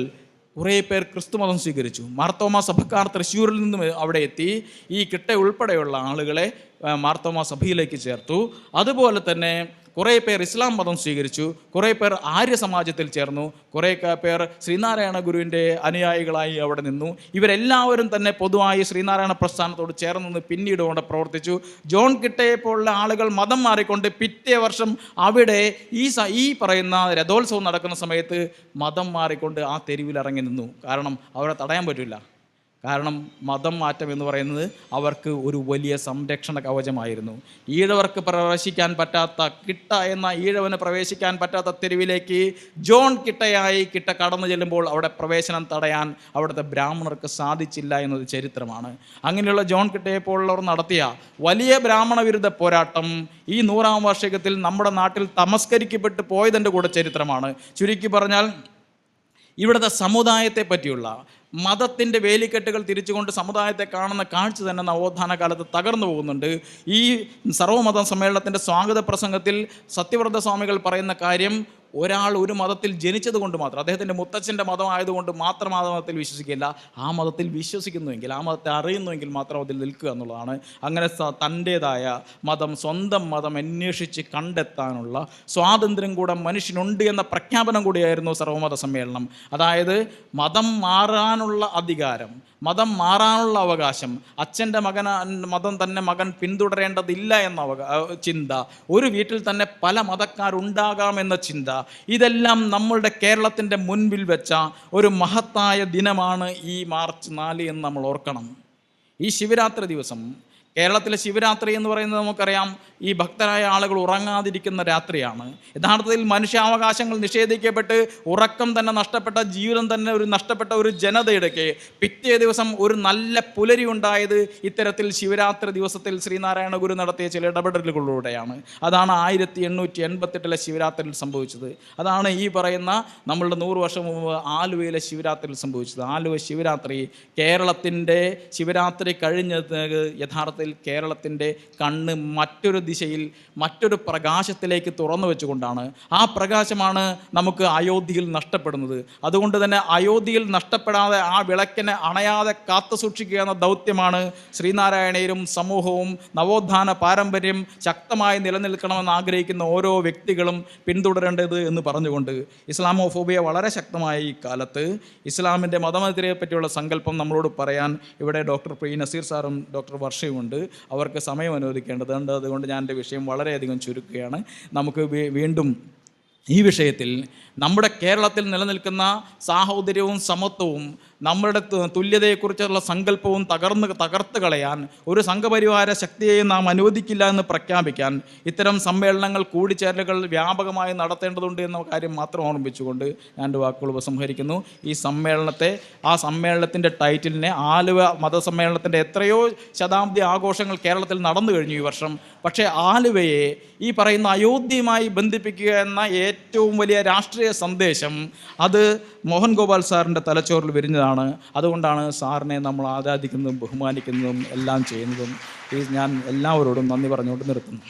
കുറേ പേർ ക്രിസ്തുമതം സ്വീകരിച്ചു. മാർത്തോമ സഭക്കാർ തൃശ്ശൂരിൽ നിന്നും അവിടെ എത്തി. ഈ കിട്ട ഉൾപ്പെടെയുള്ള ആളുകളെ മാർത്തോമ സഭയിലേക്ക് ചേർത്തു. അതുപോലെ തന്നെ കുറേ പേർ ഇസ്ലാം മതം സ്വീകരിച്ചു കുറേ പേർ ആര്യ സമാജത്തിൽ ചേർന്നു കുറേ പേർ ശ്രീനാരായണ ഗുരുവിന്റെ അനുയായികളായി അവിടെ നിന്നു. ഇവരെല്ലാവരും തന്നെ പൊതുവായി ശ്രീനാരായണ പ്രസ്ഥാനത്തോട് ചേർന്ന് നിന്ന് പിന്നീട് കൊണ്ട് പ്രവർത്തിച്ചു. ജോൺ കിട്ടയെ പോലുള്ള ആളുകൾ മതം മാറിക്കൊണ്ട് പിറ്റേ വർഷം അവിടെ ഈ ഈ പറയുന്ന രഥോത്സവം നടക്കുന്ന സമയത്ത് മതം മാറിക്കൊണ്ട് ആ തെരുവിൽ ഇറങ്ങി നിന്നു. കാരണം അവരെ തടയാൻ പറ്റില്ല. കാരണം മതം മാറ്റം എന്ന് പറയുന്നത് അവർക്ക് ഒരു വലിയ സംരക്ഷണ കവചമായിരുന്നു. ഈഴവർക്ക് പ്രവേശിക്കാൻ പറ്റാത്ത കിട്ട എന്ന ഈഴവന് പ്രവേശിക്കാൻ പറ്റാത്ത തെരുവിലേക്ക് ജോൺ കിട്ടയായി കിട്ട കടന്നു ചെല്ലുമ്പോൾ അവിടെ പ്രവേശനം തടയാൻ അവിടുത്തെ ബ്രാഹ്മണർക്ക് സാധിച്ചില്ല എന്നത് ചരിത്രമാണ്. അങ്ങനെയുള്ള ജോൺ കിട്ടയെ പോലുള്ളവർ നടത്തിയ വലിയ ബ്രാഹ്മണ വിരുദ്ധ പോരാട്ടം ഈ നൂറാം വാർഷികത്തിൽ നമ്മുടെ നാട്ടിൽ തമസ്കരിക്കപ്പെട്ട് പോയതിന്റെ കൂടെ ചരിത്രമാണ്. ചുരുക്കി പറഞ്ഞാൽ ഇവിടുത്തെ സമുദായത്തെ പറ്റിയുള്ള മതത്തിന്റെ വേലിക്കെട്ടുകൾ തിരിച്ചുകൊണ്ട് സമുദായത്തെ കാണുന്ന കാഴ്ച തന്നെ നവോത്ഥാന കാലത്ത് തകർന്നു പോകുന്നുണ്ട്. ഈ സർവമത സമ്മേളനത്തിന്റെ സ്വാഗത പ്രസംഗത്തിൽ സത്യവ്രത സ്വാമികൾ പറയുന്ന കാര്യം ഒരാൾ ഒരു മതത്തിൽ ജനിച്ചത് കൊണ്ട് മാത്രം അദ്ദേഹത്തിന്റെ മുത്തച്ഛന്റെ മതമായതുകൊണ്ട് മാത്രം ആ മതത്തിൽ വിശ്വസിക്കില്ല ആ മതത്തിൽ വിശ്വസിക്കുന്നുവെങ്കിൽ ആ മതത്തെ അറിയുന്നുവെങ്കിൽ മാത്രം അതിൽ നിൽക്കുക എന്നുള്ളതാണ്. അങ്ങനെ തന്റേതായ മതം സ്വന്തം മതം അന്വേഷിച്ച് കണ്ടെത്താനുള്ള സ്വാതന്ത്ര്യം കൂടെ മനുഷ്യനുണ്ട് എന്ന പ്രഖ്യാപനം കൂടിയായിരുന്നു സർവമത സമ്മേളനം. അതായത് മതം മാറാനുള്ള അധികാരം മതം മാറാനുള്ള അവകാശം അച്ഛന്റെ മകൻ മതം തന്നെ മകൻ പിന്തുടരേണ്ടതില്ല എന്ന ചിന്ത ഒരു വീട്ടിൽ തന്നെ പല മതക്കാരുണ്ടാകാമെന്ന ചിന്ത ഇതെല്ലാം നമ്മളുടെ കേരളത്തിന്റെ മുൻപിൽ വെച്ച ഒരു മഹത്തായ ദിനമാണ് ഈ മാർച്ച് നാല് എന്ന് നമ്മൾ ഓർക്കണം. ഈ ശിവരാത്രി ദിവസം കേരളത്തിലെ ശിവരാത്രി എന്ന് പറയുന്നത് നമുക്കറിയാം ഈ ഭക്തരായ ആളുകൾ ഉറങ്ങാതിരിക്കുന്ന രാത്രിയാണ്. യഥാർത്ഥത്തിൽ മനുഷ്യാവകാശങ്ങൾ നിഷേധിക്കപ്പെട്ട് ഉറക്കം തന്നെ നഷ്ടപ്പെട്ട ജീവിതം തന്നെ ഒരു നഷ്ടപ്പെട്ട ഒരു ജനതയിടയ്ക്ക് പിറ്റേ ദിവസം ഒരു നല്ല പുലരി ഉണ്ടായത് ഇത്തരത്തിൽ ശിവരാത്രി ദിവസത്തിൽ ശ്രീനാരായണ ഗുരു നടത്തിയ ചില ഇടപെടലുകളിലൂടെയാണ്. അതാണ് ആയിരത്തി എണ്ണൂറ്റി എൺപത്തെട്ടിലെ ശിവരാത്രിയിൽ സംഭവിച്ചത്. അതാണ് ഈ പറയുന്ന നമ്മളുടെ നൂറ് വർഷം മുമ്പ് ആലുവയിലെ ശിവരാത്രിയിൽ സംഭവിച്ചത്. ആലുവ ശിവരാത്രി കേരളത്തിന്റെ ശിവരാത്രി കഴിഞ്ഞത് യഥാർത്ഥത്തിൽ കേരളത്തിന്റെ കണ്ണ് മറ്റൊരു ദിശയിൽ മറ്റൊരു പ്രകാശത്തിലേക്ക് തുറന്നു വെച്ചുകൊണ്ടാണ്. ആ പ്രകാശമാണ് നമുക്ക് അയോധ്യയിൽ നഷ്ടപ്പെടുന്നത്. അതുകൊണ്ട് തന്നെ അയോധ്യയിൽ നഷ്ടപ്പെടാതെ ആ വിളക്കിനെ അണയാതെ കാത്തു സൂക്ഷിക്കുക എന്ന ദൗത്യമാണ് ശ്രീനാരായണീയരും സമൂഹവും നവോത്ഥാന പാരമ്പര്യം ശക്തമായി നിലനിൽക്കണമെന്ന് ആഗ്രഹിക്കുന്ന ഓരോ വ്യക്തികളും പിന്തുടരേണ്ടത് എന്ന് പറഞ്ഞുകൊണ്ട് ഇസ്ലാമോഫോബിയ വളരെ ശക്തമായ ഈ കാലത്ത് ഇസ്ലാമിന്റെ മതമെതിരെ പറ്റിയുള്ള സങ്കല്പം നമ്മളോട് പറയാൻ ഇവിടെ ഡോക്ടർ പ്രീ നസീർ സാറും ഡോക്ടർ വർഷയുമുണ്ട്. അവർക്ക് സമയം അനുവദിക്കേണ്ടതുണ്ട്. അതുകൊണ്ട് ഞാൻ എന്റെ വിഷയം വളരെയധികം ചുരുക്കുകയാണ്. നമുക്ക് വീണ്ടും ഈ വിഷയത്തിൽ നമ്മുടെ കേരളത്തിൽ നിലനിൽക്കുന്ന സാഹോദര്യവും സമത്വവും നമ്മളുടെ തുല്യതയെക്കുറിച്ചുള്ള സങ്കല്പവും തകർന്ന് തകർത്ത് കളയാൻ ഒരു സംഘപരിവാര ശക്തിയെയും നാം അനുവദിക്കില്ല എന്ന് പ്രഖ്യാപിക്കാൻ ഇത്തരം സമ്മേളനങ്ങൾ കൂടിച്ചേരലുകൾ വ്യാപകമായി നടത്തേണ്ടതുണ്ട് എന്ന കാര്യം മാത്രം ഓർമ്മിപ്പിച്ചുകൊണ്ട് ഞാൻ എന്റെ വാക്കുകൾ ഉപസംഹരിക്കുന്നു. ഈ സമ്മേളനത്തെ ആ സമ്മേളനത്തിന്റെ ടൈറ്റിലിനെ ആലുവ മതസമ്മേളനത്തിന്റെ എത്രയോ ശതാബ്ദി ആഘോഷങ്ങൾ കേരളത്തിൽ നടന്നു കഴിഞ്ഞു ഈ വർഷം. പക്ഷേ ആലുവയെ ഈ പറയുന്ന അയോധ്യയുമായി ബന്ധിപ്പിക്കുക എന്ന ഏറ്റവും വലിയ രാഷ്ട്രീയ സന്ദേശം അത് മോഹൻ ഗോപാൽ സാറിന്റെ തലച്ചോറിൽ വിരിഞ്ഞതാണ്. അതുകൊണ്ടാണ് സാറിനെ നമ്മൾ ആരാധിക്കുന്നതും ബഹുമാനിക്കുന്നതും എല്ലാം ചെയ്യുന്നതും. ഞാൻ എല്ലാവരോടും നന്ദി പറഞ്ഞുകൊണ്ട് നിർത്തുന്നു.